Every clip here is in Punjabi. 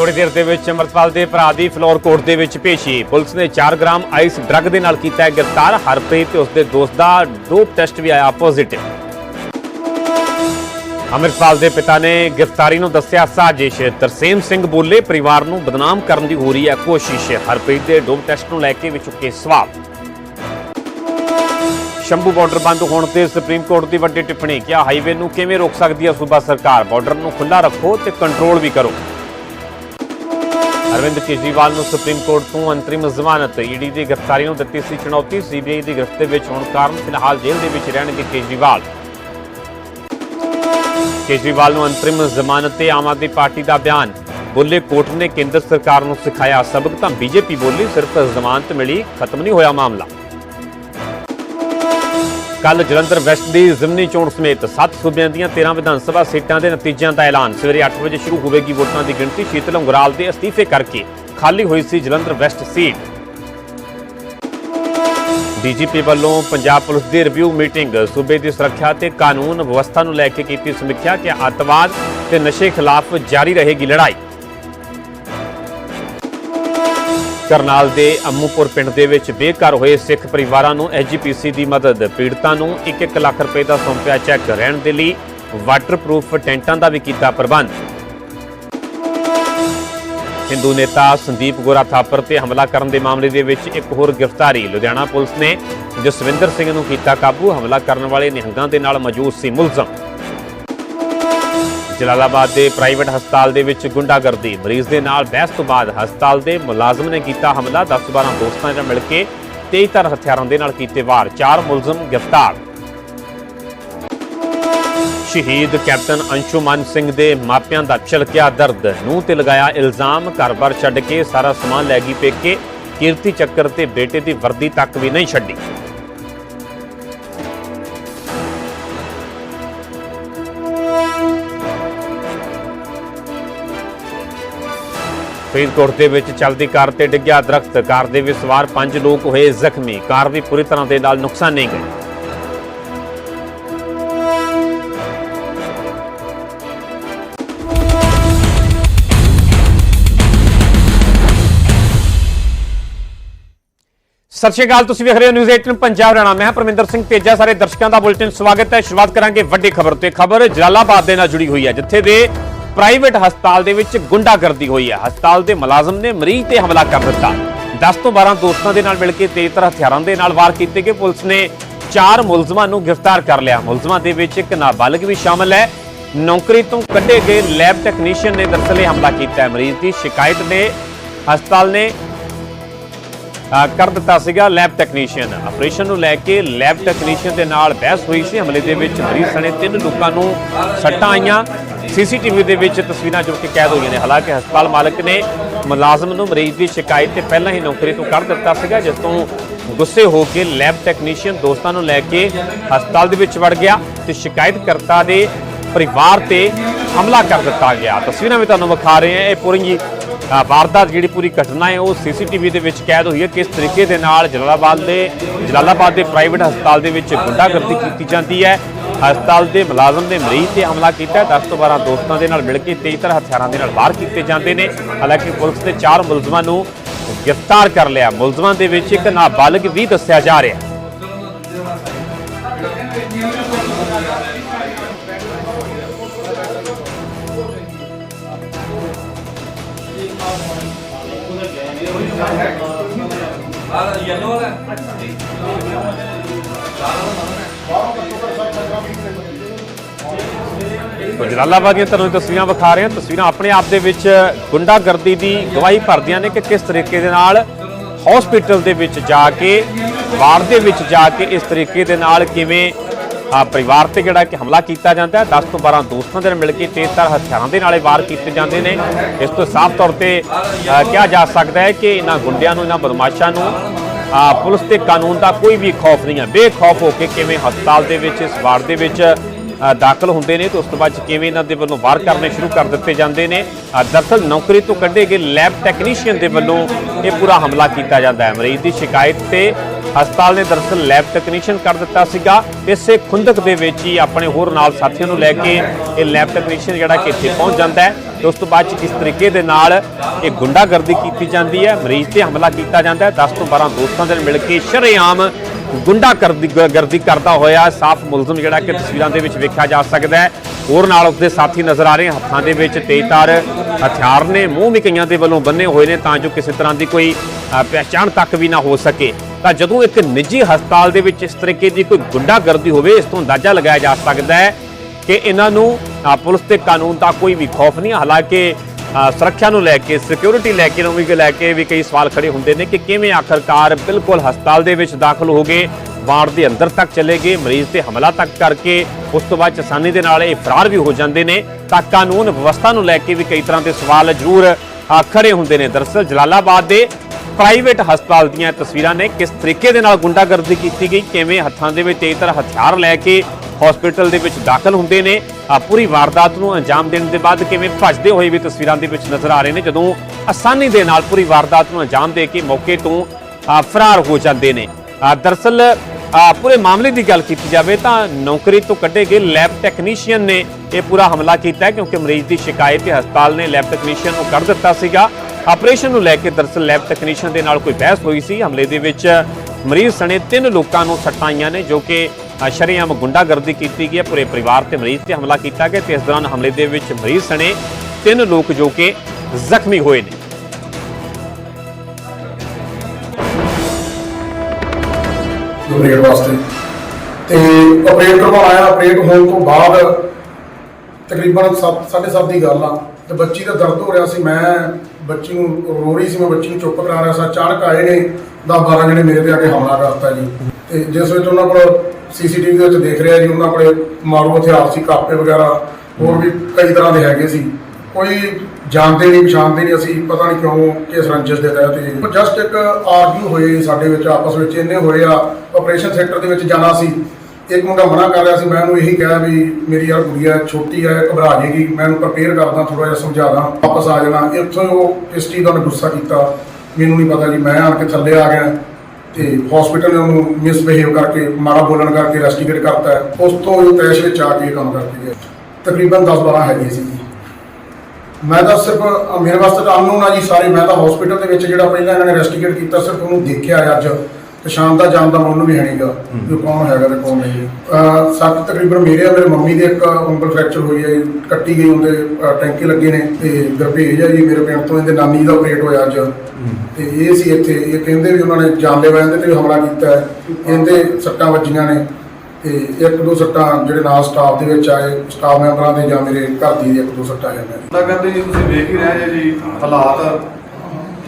ਥੋੜੀ ਦੇਰ ਦੇ ਵਿੱਚ ਅਮਰਪਾਲ ਦੇ ਭਰਾ ਦੀ ਫਲੋਰ ਕੋਰਟ ਦੇ ਵਿੱਚ ਪੇਸ਼ੀ। ਪੁਲਿਸ ਨੇ 4 ਗ੍ਰਾਮ ਆਈਸ ਡਰੱਗ ਦੇ ਨਾਲ ਕੀਤਾ ਹੈ ਗ੍ਰਿਫਤਾਰ। ਹਰਪ੍ਰੀਤ ਤੇ ਉਸਦੇ ਦੋਸਤ ਦਾ ਡੋਪ ਟੈਸਟ ਵੀ ਆਇਆ ਪੋਜ਼ਿਟਿਵ। ਅਮਰਪਾਲ ਦੇ ਪਿਤਾ ਨੇ ਗ੍ਰਿਫਤਾਰੀ ਨੂੰ ਦੱਸਿਆ ਸਾਜ਼ਿਸ਼। ਤਰਸੇਮ ਸਿੰਘ ਬੋਲੇ ਪਰਿਵਾਰ ਨੂੰ ਬਦਨਾਮ ਕਰਨ ਦੀ ਹੋ ਰਹੀ ਹੈ ਕੋਸ਼ਿਸ਼। ਹਰਪ੍ਰੀਤ ਦੇ ਡੋਪ ਟੈਸਟ ਨੂੰ ਲੈ ਕੇ ਵੀ ਚੁੱਕੇ ਸਵਾਲ। ਸ਼ੰਭੂ ਬਾਰਡਰ ਬੰਦ ਹੋਣ ਤੇ ਸੁਪਰੀਮ ਕੋਰਟ ਦੀ ਵੱਡੀ ਟਿੱਪਣੀ, ਕਿਹਾ ਹਾਈਵੇ ਨੂੰ ਕਿਵੇਂ ਰੋਕ ਸਕਦੀ ਹੈ ਸੂਬਾ ਸਰਕਾਰ? ਬਾਰਡਰ ਨੂੰ ਖੁੱਲਾ ਰੱਖੋ ਤੇ ਕੰਟਰੋਲ ਵੀ ਕਰੋ। ਅਰਵਿੰਦ ਕੇਜਰੀਵਾਲ ਨੂੰ ਸੁਪਰੀਮ ਕੋਰਟ ਤੋਂ ਅੰਤਰਿਮ ਜ਼ਮਾਨਤ, ਈਡੀ ਦੀ ਗ੍ਰਿਫਤਾਰੀ ਨੂੰ ਦਿੱਤੀ ਸੀ ਚੁਣੌਤੀ, ਸੀਬੀਆਈ ਦੀ ਗ੍ਰਿਫਤ ਵਿੱਚ ਹੋਣ ਕਾਰਨ ਫਿਲਹਾਲ ਜੇਲ੍ਹ ਦੇ ਵਿੱਚ ਰਹਿਣਗੇ ਕੇਜਰੀਵਾਲ। ਕੇਜਰੀਵਾਲ ਨੂੰ ਅੰਤਰਿਮ ਜ਼ਮਾਨਤ ਤੇ ਆਮ ਆਦਮੀ ਪਾਰਟੀ ਦਾ ਬਿਆਨ। ਬੋਲੇ ਕੋਰਟ ਨੇ ਕੇਂਦਰ ਸਰਕਾਰ ਨੂੰ ਸਿਖਾਇਆ ਸਬਕ, ਤਾਂ ਬੀਜੇਪੀ ਬੋਲੀ ਸਿਰਫ ਜ਼ਮਾਨਤ ਮਿਲੀ, ਖਤਮ ਨਹੀਂ ਹੋਇਆ ਮਾਮਲਾ। ਕੱਲ ਜਲੰਧਰ ਵੈਸਟ ਦੀ ਜ਼ਿਮਨੀ ਚੋਣ ਸਮੇਤ 7 ਸੂਬਿਆਂ ਦੀਆਂ 13 ਵਿਧਾਨ ਸਭਾ ਸੀਟਾਂ ਦੇ ਨਤੀਜਿਆਂ ਦਾ ਐਲਾਨ। ਸਵੇਰੇ 8 ਵਜੇ ਸ਼ੁਰੂ ਹੋਵੇਗੀ ਵੋਟਾਂ ਦੀ ਗਿਣਤੀ। ਸ਼ੀਤਲ ਉਂਗਰਾਲ ਦੇ ਅਸਤੀਫੇ ਕਰਕੇ ਖਾਲੀ ਹੋਈ ਸੀ ਜਲੰਧਰ ਵੈਸਟ ਸੀਟ। ਡੀਜੀਪੀ ਵੱਲੋਂ ਪੰਜਾਬ ਪੁਲਿਸ ਦੀ ਰਿਵਿਊ ਮੀਟਿੰਗ। ਸੂਬੇ ਦੀ ਸੁਰੱਖਿਆ ਤੇ ਕਾਨੂੰਨ ਵਿਵਸਥਾ ਨੂੰ ਲੈ ਕੇ ਕੀਤੀ ਸਮੀਖਿਆ ਕਿ ਅੱਤਵਾਦ ਤੇ ਨਸ਼ੇ ਖਿਲਾਫ ਜਾਰੀ ਰਹੇਗੀ ਲੜਾਈ। ਕਰਨਾਲ ਦੇ ਅੰਮੂਪੁਰ ਪਿੰਡ ਦੇ ਵਿੱਚ ਬੇਘਰ ਹੋਏ ਸਿੱਖ ਪਰਿਵਾਰਾਂ ਨੂੰ ਐਜੀਪੀਸੀ ਦੀ ਮਦਦ, ਪੀੜਤਾਂ ਨੂੰ 1-1 ਲੱਖ ਰੁਪਏ ਦਾ ਸੌਂਪਿਆ ਚੈੱਕ। ਰਹਿਣ ਦੇ ਲਈ ਵਾਟਰਪ੍ਰੂਫ ਟੈਂਟਾਂ ਦਾ ਵੀ ਕੀਤਾ ਪ੍ਰਬੰਧ। ਹਿੰਦੂ ਨੇਤਾ ਸੰਦੀਪ ਗੋਰਾ ਥਾਪਰ ਤੇ ਹਮਲਾ ਕਰਨ ਦੇ ਮਾਮਲੇ ਦੇ ਵਿੱਚ ਇੱਕ ਹੋਰ ਗ੍ਰਿਫਤਾਰੀ। ਲੁਧਿਆਣਾ ਪੁਲਿਸ ਨੇ ਜਸਵਿੰਦਰ ਸਿੰਘ ਨੂੰ ਕੀਤਾ ਕਾਬੂ। ਹਮਲਾ ਕਰਨ ਵਾਲੇ ਨਿਹੰਗਾਂ ਦੇ ਨਾਲ ਮੌਜੂਦ ਸੀ ਮੁਲਜ਼ਮ। ਜਲਾਲਾਬਾਦ ਦੇ ਪ੍ਰਾਈਵੇਟ ਹਸਪਤਾਲ ਦੇ ਵਿੱਚ ਗੁੰਡਾਗਰਦੀ। ਮਰੀਜ਼ ਦੇ ਨਾਲ ਬਹਿਸ ਤੋਂ ਬਾਅਦ ਹਸਪਤਾਲ ਦੇ ਮੁਲਾਜ਼ਮ ਨੇ ਕੀਤਾ ਹਮਲਾ। 10-12 ਦੋਸਤਾਂ ਨਾਲ ਮਿਲ ਕੇ ਤੇਜ਼ਧਾਰ ਹਥਿਆਰਾਂ ਦੇ ਨਾਲ ਕੀਤੇ ਵਾਰ। ਚਾਰ ਮੁਲਜ਼ਮ ਗ੍ਰਿਫਤਾਰ। ਸ਼ਹੀਦ ਕੈਪਟਨ ਅੰਸ਼ੁਮਨ ਸਿੰਘ ਦੇ ਮਾਪਿਆਂ ਦਾ ਛਲਕਿਆ ਦਰਦ। ਨੂੰ ਤੇ ਲਗਾਇਆ ਇਲਜ਼ਾਮ। ਘਰ-ਬਾਰ ਛੱਡ ਕੇ ਸਾਰਾ ਸਮਾਨ ਲੈ ਗਈ ਪੇਕੇ। ਕੀਰਤੀ ਚੱਕਰ ਤੇ ਬੇਟੇ ਦੀ ਵਰਦੀ ਤੱਕ ਵੀ ਨਹੀਂ ਛੱਡੀ। ਫਰੀਦਕੋਟ ਦੇ ਵਿੱਚ ਚਲਦੀ ਕਾਰ ਤੇ ਡਿੱਗਿਆ ਦਰਖਤ। ਕਾਰ ਦੇ ਵਿੱਚ ਸਵਾਰ ਪੰਜ ਲੋਕ ਹੋਏ ਜ਼ਖਮੀ। ਕਾਰ ਵੀ ਪੂਰੀ ਤਰ੍ਹਾਂ ਦੇ ਨਾਲ ਨੁਕਸਾਨ ਨਹੀਂ ਗਈ ਸਤਿ ਸ਼੍ਰੀ ਅਕਾਲ, ਤੁਸੀਂ ਵੇਖ ਰਹੇ ਹੋ ਨਿਊਜ਼ 18 ਪੰਜਾਬ। ਹਰਿਆਣਾ ਮੈਂ ਪਰਮਿੰਦਰ ਸਿੰਘ ਤੇਜਾ। ਸਾਰੇ ਦਰਸ਼ਕਾਂ ਦਾ ਬੁਲੇਟਿਨ ਸਵਾਗਤ ਹੈ। ਸ਼ੁਰੂਆਤ ਕਰਾਂਗੇ ਵੱਡੀ ਖਬਰ ਤੇ। ਖਬਰ ਜਲਾਲਾਬਾਦ ਦੇ ਨਾਲ ਜੁੜੀ ਹੋਈ ਹੈ, ਜਿੱਥੇ ਦੇ ਪ੍ਰਾਈਵੇਟ ਹਸਪਤਾਲ ਦੇ ਵਿੱਚ ਗੁੰਡਾਗਰਦੀ ਹੋਈ ਹੈ। ਹਸਪਤਾਲ ਦੇ ਮੁਲਾਜ਼ਮ ਨੇ ਮਰੀਜ਼ ਤੇ ਹਮਲਾ ਕਰ ਦਿੱਤਾ। 10 ਤੋਂ 12 ਦੋਸਤਾਂ ਦੇ ਨਾਲ ਮਿਲ ਕੇ ਤੇਜ਼ਤਰ ਹਥਿਆਰਾਂ ਦੇ ਨਾਲ ਵਾਰ ਕੀਤੇ ਗਏ। ਪੁਲਿਸ ਨੇ ਚਾਰ ਮੁਲਜ਼ਮਾਂ ਨੂੰ ਗ੍ਰਿਫਤਾਰ ਕਰ ਲਿਆ। ਮੁਲਜ਼ਮਾਂ ਦੇ ਵਿੱਚ ਇੱਕ ਨਾਬਾਲਗ ਵੀ ਸ਼ਾਮਲ ਹੈ। ਨੌਕਰੀ ਤੋਂ ਕੱਢੇ ਗਏ ਲੈਬ ਟੈਕਨੀਸ਼ੀਅਨ ਨੇ ਦਰਅਸਲ ਹਮਲਾ ਕੀਤਾ ਹੈ। ਮਰੀਜ਼ ਦੀ ਸ਼ਿਕਾਇਤ ਨੇ ਹਸਪਤਾਲ ਨੇ ਕਰ ਦਿੱਤਾ ਸੀਗਾ ਲੈਬ ਟੈਕਨੀਸ਼ੀਅਨ ਆਪਰੇਸ਼ਨ ਨੂੰ ਲੈ ਕੇ ਲੈਬ ਟੈਕਨੀਸ਼ੀਅਨ ਦੇ ਨਾਲ ਬਹਿਸ ਹੋਈ ਸੀ। ਹਮਲੇ ਦੇ ਵਿੱਚ ਮਰੀਜ਼ ਸਣੇ ਤਿੰਨ ਲੋਕਾਂ ਨੂੰ ਸੱਟਾਂ ਆਈਆਂ। ਸੀਸੀਟੀਵੀ ਦੇ ਵਿੱਚ ਤਸਵੀਰਾਂ ਜੋ ਕਿ ਕੈਦ ਹੋਈਆਂ ਨੇ। ਹਾਲਾਂਕਿ ਹਸਪਤਾਲ ਮਾਲਕ ਨੇ ਮੁਲਾਜ਼ਮ ਨੂੰ ਮਰੀਜ਼ ਦੀ ਸ਼ਿਕਾਇਤ ਤੇ ਪਹਿਲਾਂ ਹੀ ਨੌਕਰੀ ਤੋਂ ਕੱਢ ਦਿੱਤਾ ਸੀਗਾ, ਜਿਸ ਤੋਂ ਗੁੱਸੇ ਹੋ ਕੇ ਲੈਬ ਟੈਕਨੀਸ਼ੀਅਨ ਦੋਸਤਾਂ ਨੂੰ ਲੈ ਕੇ ਹਸਪਤਾਲ ਦੇ ਵਿੱਚ ਵੜ ਗਿਆ ਤੇ ਸ਼ਿਕਾਇਤਕਰਤਾ ਦੇ ਪਰਿਵਾਰ ਤੇ ਹਮਲਾ ਕਰ ਦਿੱਤਾ ਗਿਆ। ਤਸਵੀਰਾਂ ਵੀ ਤੁਹਾਨੂੰ ਵਿਖਾ ਰਹੇ ਹਾਂ। ਇਹ ਪੂਰੀ ਵਾਰਦਾਤ ਜਿਹੜੀ ਪੂਰੀ ਘਟਨਾ ਹੈ, ਉਹ ਸੀਸੀਟੀਵੀ ਦੇ ਵਿੱਚ ਕੈਦ ਹੋਈ ਹੈ। ਕਿਸ ਤਰੀਕੇ ਦੇ ਨਾਲ ਜਲਾਲਾਬਾਦ ਦੇ ਜਲਾਲਾਬਾਦ ਦੇ ਪ੍ਰਾਈਵੇਟ ਹਸਪਤਾਲ ਦੇ ਵਿੱਚ ਗੁੰਡਾਗਰਦੀ ਕੀਤੀ ਜਾਂਦੀ ਹੈ? ਹਸਪਤਾਲ ਦੇ ਮੁਲਾਜ਼ਮ ਨੇ ਮਰੀਜ਼ ਤੇ ਹਮਲਾ ਕੀਤਾ 10 ਤੋਂ 12 ਦੋਸਤਾਂ ਦੇ ਨਾਲ ਮਿਲ ਕੇ ਤੇਜ਼ਤਰ ਹਥਿਆਰਾਂ ਦੇ ਨਾਲ ਵਾਰ ਕੀਤੇ ਜਾਂਦੇ ਨੇ। ਹਾਲਾਂਕਿ ਪੁਲਿਸ ਨੇ ਚਾਰ ਮੁਲਜ਼ਮਾਂ ਨੂੰ ਗ੍ਰਿਫਤਾਰ ਕਰ ਲਿਆ। ਮੁਲਜ਼ਮਾਂ ਦੇ ਵਿੱਚ ਇੱਕ ਨਾਬਾਲਗ ਵੀ ਦੱਸਿਆ ਜਾ ਰਿਹਾ ਆਹ ਯੈਲੋ ਜਲਾਲਾਬਾਦ ਦੀਆਂ ਤੁਹਾਨੂੰ ਤਸਵੀਰਾਂ ਵਿਖਾ ਰਹੇ ਹਾਂ। ਤਸਵੀਰਾਂ ਆਪਣੇ ਆਪ ਦੇ ਵਿੱਚ ਗੁੰਡਾਗਰਦੀ ਦੀ ਗਵਾਹੀ ਭਰਦੀਆਂ ਨੇ ਕਿ ਕਿਸ ਤਰੀਕੇ ਦੇ ਨਾਲ ਹਸਪੀਟਲ ਦੇ ਵਿੱਚ ਜਾ ਕੇ, ਵਾਰਡ ਦੇ ਵਿੱਚ ਜਾ ਕੇ ਇਸ ਤਰੀਕੇ ਦੇ ਨਾਲ ਕਿਵੇਂ ਆ ਪਰਿਵਾਰ ਤੇ ਜਿਹੜਾ ਕਿ ਹਮਲਾ ਕੀਤਾ ਜਾਂਦਾ ਹੈ 10 ਤੋਂ 12 ਦੋਸਤਾਂ ਦੇ ਨਾਲ ਮਿਲ ਕੇ ਤੇਜ਼ਧਾਰ ਹਥਿਆਰਾਂ ਦੇ ਨਾਲੇ ਵਾਰ ਕੀਤੇ ਜਾਂਦੇ ਨੇ। ਇਸ ਤੋਂ ਸਾਫ਼ ਤੌਰ ਤੇ ਕਿਹਾ ਜਾ ਸਕਦਾ ਹੈ ਕਿ ਇਹਨਾਂ ਗੁੰਡਿਆਂ ਨੂੰ ਇਹਨਾਂ ਬਦਮਾਸ਼ਾਂ ਨੂੰ ਆ ਪੁਲਿਸ ਤੇ ਕਾਨੂੰਨ ਦਾ ਕੋਈ ਵੀ ਖੌਫ ਨਹੀਂ ਹੈ। ਬੇਖੌਫ ਹੋ ਕੇ ਕਿਵੇਂ ਹਸਪਤਾਲ ਦੇ ਵਿੱਚ ਇਸ ਵਾਰ ਦੇ ਵਿੱਚ ਦਾਖਲ ਹੁੰਦੇ ਨੇ ਤੇ ਉਸ ਤੋਂ ਬਾਅਦ 'ਚ ਕਿਵੇਂ ਇਹਨਾਂ ਦੇ ਵੱਲੋਂ ਵਾਰ ਕਰਨੇ ਸ਼ੁਰੂ ਕਰ ਦਿੱਤੇ ਜਾਂਦੇ ਨੇ। ਅ, ਦਰਅਸਲ ਨੌਕਰੀ ਤੋਂ ਕੱਢੇ ਗਏ ਲੈਬ ਟੈਕਨੀਸ਼ੀਅਨ ਦੇ ਵੱਲੋਂ ਇਹ ਪੂਰਾ ਹਮਲਾ ਕੀਤਾ ਜਾਂਦਾ ਹੈ। ਮਰੀਜ਼ ਦੀ ਸ਼ਿਕਾਇਤ ਤੇ ਹਸਪਤਾਲ ਨੇ ਦਰਅਸਲ ਲੈਬ ਟੈਕਨੀਸ਼ੀਅਨ ਕਰ ਦਿੱਤਾ ਸੀਗਾ। ਇਸੇ ਖੁੰਦਕ ਦੇ ਵਿੱਚ ਹੀ ਆਪਣੇ ਹੋਰ ਨਾਲ ਸਾਥੀਆਂ ਨੂੰ ਲੈ ਕੇ ਇਹ ਲੈਬ ਟੈਕਨੀਸ਼ੀਅਨ ਜਿਹੜਾ ਕਿ ਇੱਥੇ ਪਹੁੰਚ ਜਾਂਦਾ ਹੈ। ਤੇ ਉਸ ਤੋਂ ਬਾਅਦ 'ਚ ਕਿਸ ਤਰੀਕੇ ਦੇ ਨਾਲ ਇਹ ਗੁੰਡਾਗਰਦੀ ਕੀਤੀ ਜਾਂਦੀ ਹੈ। ਮਰੀਜ਼ ਤੇ ਹਮਲਾ ਕੀਤਾ ਜਾਂਦਾ ਹੈ। 10 ਤੋਂ 12 ਦੋਸਤਾਂ ਦੇ ਮਿਲ ਕੇ ਸ਼ਰੇਆਮ ਗੁੰਡਾ ਕਰਦੀ ਗਰਦੀ ਕਰਦਾ ਹੋਇਆ ਸਾਫ਼ ਮੁਲਜ਼ਮ ਜਿਹੜਾ ਕਿ ਤਸਵੀਰਾਂ ਦੇ ਵਿੱਚ ਵੇਖਿਆ ਜਾ ਸਕਦਾ ਹੈ। ਹੋਰ ਨਾਲ ਉਸਦੇ ਸਾਥੀ ਨਜ਼ਰ ਆ ਰਹੇ ਹੱਥਾਂ ਦੇ ਵਿੱਚ ਤੇਜ਼ਧਾਰ ਹਥਿਆਰ ਨੇ। ਮੂੰਹ ਵੀ ਕਈਆਂ ਦੇ ਵੱਲੋਂ ਬੰਨੇ ਹੋਏ ਨੇ ਤਾਂ ਜੋ ਕਿਸੇ ਤਰ੍ਹਾਂ ਦੀ ਕੋਈ ਅ, ਪਹਿਚਾਣ ਤੱਕ ਵੀ ਨਾ ਹੋ ਸਕੇ। ਤਾਂ ਜਦੋਂ ਇੱਕ ਨਿੱਜੀ ਹਸਪਤਾਲ ਦੇ ਵਿੱਚ ਇਸ ਤਰੀਕੇ ਦੀ ਕੋਈ ਗੁੰਡਾਗਰਦੀ ਹੋਵੇ ਇਸ ਤੋਂ ਅੰਦਾਜ਼ਾ ਲਗਾਇਆ ਜਾ ਸਕਦਾ ਹੈ ਕਿ ਇਹਨਾਂ ਨੂੰ ਪੁਲਿਸ ਤੇ ਕਾਨੂੰਨ ਦਾ ਕੋਈ ਵੀ ਖੌਫ ਨਹੀਂ ਹਾਲਾਂਕਿ ਸੁਰੱਖਿਆ ਨੂੰ ਲੈ ਕੇ ਸਿਕਿਉਰਿਟੀ ਲੈ ਕੇ ਨੂੰ ਵੀ ਲੈ ਕੇ ਵੀ ਕਈ ਸਵਾਲ ਖੜੇ ਹੁੰਦੇ ਨੇ ਕਿ ਕਿਵੇਂ ਆਖਰਕਾਰ ਬਿਲਕੁਲ ਹਸਪਤਾਲ ਦੇ ਵਿੱਚ ਦਾਖਲ ਹੋ ਗਏ ਵਾਰਡ ਦੇ ਅੰਦਰ ਤੱਕ ਚਲੇ ਗਏ ਮਰੀਜ਼ ਤੇ ਹਮਲਾ ਤੱਕ ਕਰਕੇ ਉਸ ਤੋਂ ਬਾਅਦ 'ਚ ਦੇ ਨਾਲ ਇਹ ਫਰਾਰ ਵੀ ਹੋ ਜਾਂਦੇ ਨੇ। ਤਾਂ ਕਾਨੂੰਨ ਵਿਵਸਥਾ ਨੂੰ ਲੈ ਕੇ ਵੀ ਕਈ ਤਰ੍ਹਾਂ ਦੇ ਸਵਾਲ ਜ਼ਰੂਰ ਅ, ਖੜੇ ਹੁੰਦੇ ਨੇ। ਦਰਅਸਲ ਜਲਾਲਾਬਾਦ ਦੇ ਪ੍ਰਾਈਵੇਟ ਹਸਪਤਾਲ ਦੀਆਂ ਤਸਵੀਰਾਂ ਨੇ ਕਿਸ ਤਰੀਕੇ ਦੇ ਨਾਲ ਗੁੰਡਾਗਰਦੀ ਕੀਤੀ ਗਈ ਕਿਵੇਂ ਹੱਥਾਂ ਦੇ ਵਿੱਚ ਤੇਜ਼ਤਰ ਹਥਿਆਰ ਲੈ ਕੇ ਹਸਪੀਟਲ ਦੇ ਵਿੱਚ ਦਾਖਲ ਹੁੰਦੇ ਨੇ ਪੂਰੀ ਵਾਰਦਾਤ ਨੂੰ ਅੰਜਾਮ ਦੇਣ ਦੇ ਬਾਅਦ ਕਿਵੇਂ ਭੱਜਦੇ ਹੋਏ ਵੀ ਤਸਵੀਰਾਂ ਦੇ ਵਿੱਚ ਨਜ਼ਰ ਆ ਰਹੇ ਨੇ ਜਦੋਂ ਆਸਾਨੀ ਦੇ ਨਾਲ ਪੂਰੀ ਵਾਰਦਾਤ ਨੂੰ ਅੰਜਾਮ ਦੇ ਕੇ ਮੌਕੇ ਤੋਂ ਫਰਾਰ ਹੋ ਜਾਂਦੇ ਨੇ। ਆ, ਦਰਅਸਲ ਪੂਰੇ ਮਾਮਲੇ ਦੀ ਗੱਲ ਕੀਤੀ ਜਾਵੇ ਤਾਂ ਨੌਕਰੀ ਤੋਂ ਕੱਢੇ ਗਏ ਲੈਬ ਟੈਕਨੀਸ਼ੀਅਨ ਨੇ ਇਹ ਪੂਰਾ ਹਮਲਾ ਕੀਤਾ ਕਿਉਂਕਿ ਮਰੀਜ਼ ਦੀ ਸ਼ਿਕਾਇਤ ਤੇ ਹਸਪਤਾਲ ਨੇ ਲੈਬ ਟੈਕਨੀਸ਼ੀਅਨ ਨੂੰ ਕਰ ਦਿੱਤਾ ਸੀਗਾ। ਆਪਰੇਸ਼ਨ ਨੂੰ ਲੈ ਕੇ ਦਰਅਸਲ ਲੈਬ ਟੈਕਨੀਸ਼ੀਅਨ ਦੇ ਨਾਲ ਕੋਈ ਬਹਿਸ ਹੋਈ ਸੀ। ਹਮਲੇ ਦੇ ਵਿੱਚ ਮਰੀਜ਼ ਸਣੇ ਤਿੰਨ ਲੋਕਾਂ ਨੂੰ ਸੱਟਾਂ ਆਈਆਂ ਨੇ, ਜੋ ਕਿ ਸ਼ਰੇਆਮ ਗੁੰਡਾਗਰਦੀ ਕੀਤੀ ਗਈ ਹੈ। ਪੂਰੇ ਪਰਿਵਾਰ ਤੇ ਮਰੀਜ਼ ਤੇ ਹਮਲਾ ਕੀਤਾ ਗਿਆ ਤੇ ਇਸ ਦੌਰਾਨ ਹਮਲੇ ਦੇ ਵਿੱਚ ਮਰੀਜ਼ ਸਣੇ ਤਿੰਨ ਲੋਕ ਜੋ ਕਿ ਜ਼ਖਮੀ ਹੋਏ ਨੇ। ਆਪਰੇਟ ਵਾਸਤੇ। ਤੇ ਆਪਰੇਟ ਕਰਵਾਉਣਾ ਆ ਆਪਰੇਟ ਹੋਣ ਤੋਂ ਬਾਅਦ ਤਕਰੀਬਨ 7:30 ਦੀ ਗੱਲ ਆ। ਤੇ ਬੱਚੀ ਦਾ ਦਰਦ ਹੋ ਰਿਹਾ ਸੀ, ਮੈਂ ਬੱਚੀ ਨੂੰ ਰੋ ਰਹੀ ਸੀ, ਮੈਂ ਬੱਚੀ ਨੂੰ ਚੁੱਪ ਕਰਾ ਰਿਹਾ ਸੀ। ਅਚਾਨਕ ਆਏ ਨੇ 10 12 ਜਿਹੜੇ ਮੇਰੇ ਤੇ ਆ ਕੇ ਹਮਲਾ ਕਰਤਾ ਜੀ। ਤੇ ਜਿਸ ਵਿੱਚ ਉਹਨਾਂ ਕੋਲ ਸੀਸੀਟੀਵੀ ਦੇ ਵਿੱਚ ਦੇਖ ਰਿਹਾ ਜੀ, ਉਹਨਾਂ ਕੋਲੇ ਮਾਰੂ ਹਥਿਆਰ ਸੀ, ਕਾਪੇ ਵਗੈਰਾ, ਹੋਰ ਵੀ ਕਈ ਤਰ੍ਹਾਂ ਦੇ ਹੈਗੇ ਸੀ। ਕੋਈ ਜਾਣਦੇ ਨਹੀਂ, ਪਛਾਣਦੇ ਨਹੀਂ ਅਸੀਂ, ਪਤਾ ਨਹੀਂ ਕਿਉਂ ਕਿਸ ਰੰਜਿਸ਼ ਦੇ ਤਹਿਤ ਜੀ ਜਸਟ ਇੱਕ ਆਰਗੂ ਹੋਏ ਸਾਡੇ ਵਿੱਚ, ਆਪਸ ਵਿੱਚ ਇੰਨੇ ਹੋਏ ਆ, ਆਪਰੇਸ਼ਨ ਥੀਏਟਰ ਦੇ ਵਿੱਚ ਜਾਣਾ ਸੀ। ਇੱਕ ਮੁੰਡਾ ਮਨਾ ਕਰ ਰਿਹਾ ਸੀ, ਮੈਂ ਉਹਨੂੰ ਇਹੀ ਕਿਹਾ ਵੀ ਮੇਰੀ ਯਾਰ ਗੁੜੀਆ ਛੋਟੀ ਆ ਘਬਰਾ ਜਾਏਗੀ ਮੈਂ ਉਹਨੂੰ ਪ੍ਰਪੇਅਰ ਕਰਦਾ ਥੋੜਾ ਜਿਹਾ ਸਮਝਾਦਾ ਵਾਪਸ ਆ ਜਾਣਾ। ਇੱਥੋਂ ਉਹ ਇਸ ਚੀਜ਼ ਦਾ ਉਹਨੇ ਗੁੱਸਾ ਕੀਤਾ। ਮੈਨੂੰ ਨਹੀਂ ਪਤਾ ਜੀ, ਮੈਂ ਆਣ ਕੇ ਥੱਲੇ ਆ ਗਿਆ ਤੇ ਹਸਪੀਟਲ ਨੇ ਉਹਨੂੰ ਮਿਸਬਿਹੇਵ ਕਰਕੇ, ਮਾੜਾ ਬੋਲਣ ਕਰਕੇ ਰੈਸਟੀਗੇਟ ਕਰਤਾ। ਉਸ ਤੋਂ ਉਹ ਤੈਸ਼ ਵਿੱਚ ਆ ਕੇ ਕੰਮ ਕਰਕੇ ਹੈ। ਤਕਰੀਬਨ 10 12 ਹੈਗੇ ਸੀ ਜੀ। ਮੈਂ ਤਾਂ ਸਿਰਫ ਮੇਰੇ ਵਾਸਤੇ ਤਾਂ ਅਨਨੋਨ ਆ ਜੀ ਸਾਰੇ। ਮੈਂ ਤਾਂ ਹਸਪੀਟਲ ਦੇ ਵਿੱਚ ਜਿਹੜਾ ਪਹਿਲਾਂ ਇਹਨਾਂ ਨੇ ਇਨਵੈਸਟੀਗੇਟ ਕੀਤਾ, ਸਿਰਫ ਉਹਨੂੰ ਦੇਖਿਆ ਹੈ ਅੱਜ। ਸ਼ਾਮ ਦਾ ਜਾਣ ਦਾ ਮੈਨੂੰ ਵੀ ਹੈ ਨਹੀਂਗਾ ਕਿ ਕੌਣ ਹੈਗਾ ਤੇ ਕੌਣ ਨਹੀਂ। ਅ, ਸੱਟ ਤਕਰੀਬਨ ਮੇਰੇ ਆ ਮੇਰੇ ਮੰਮੀ ਦੇ ਇੱਕ ਉਂਗਲ ਫ੍ਰੈਕਚਰ ਹੋਈ ਹੈ ਕੱਟੀ ਗਈ ਉਹਦੇ ਅ, ਟੈਂਕੇ ਲੱਗੇ ਨੇ ਤੇ ਗਰਭੇਜ ਹੈ ਜੀ ਮੇਰੇ ਪਿੰਡ ਤੋਂ ਇਹਦੇ ਨਾਨੀ ਦਾ ਆਪਰੇਟ ਹੋਇਆ ਅੱਜ। ਤੇ ਇਹ ਸੀ ਇੱਥੇ ਇਹ ਕਹਿੰਦੇ ਵੀ ਉਹਨਾਂ ਨੇ ਜਾਨਲੇਵਾ ਇਹਦੇ ਤੇ ਵੀ ਹਮਲਾ ਕੀਤਾ ਹੈ। ਇਹਦੇ ਸੱਟਾਂ ਵੱਜੀਆਂ ਨੇ ਤੇ ਇੱਕ ਦੋ ਸੱਟਾਂ ਜਿਹੜੇ ਨਾਲ ਸਟਾਫ ਦੇ ਵਿੱਚ ਆਏ ਸਟਾਫ ਮੈਂਬਰਾਂ ਦੇ ਜਾਂ ਮੇਰੇ ਘਰ ਦੀ ਇੱਕ ਦੋ ਸੱਟਾਂ ਆਈਆਂ ਨੇ। ਤਾਂ ਕਹਿੰਦੇ ਜੀ ਤੁਸੀਂ ਵੇਖ ਹੀ ਰਹੇ ਜੀ ਹਾਲਾਤ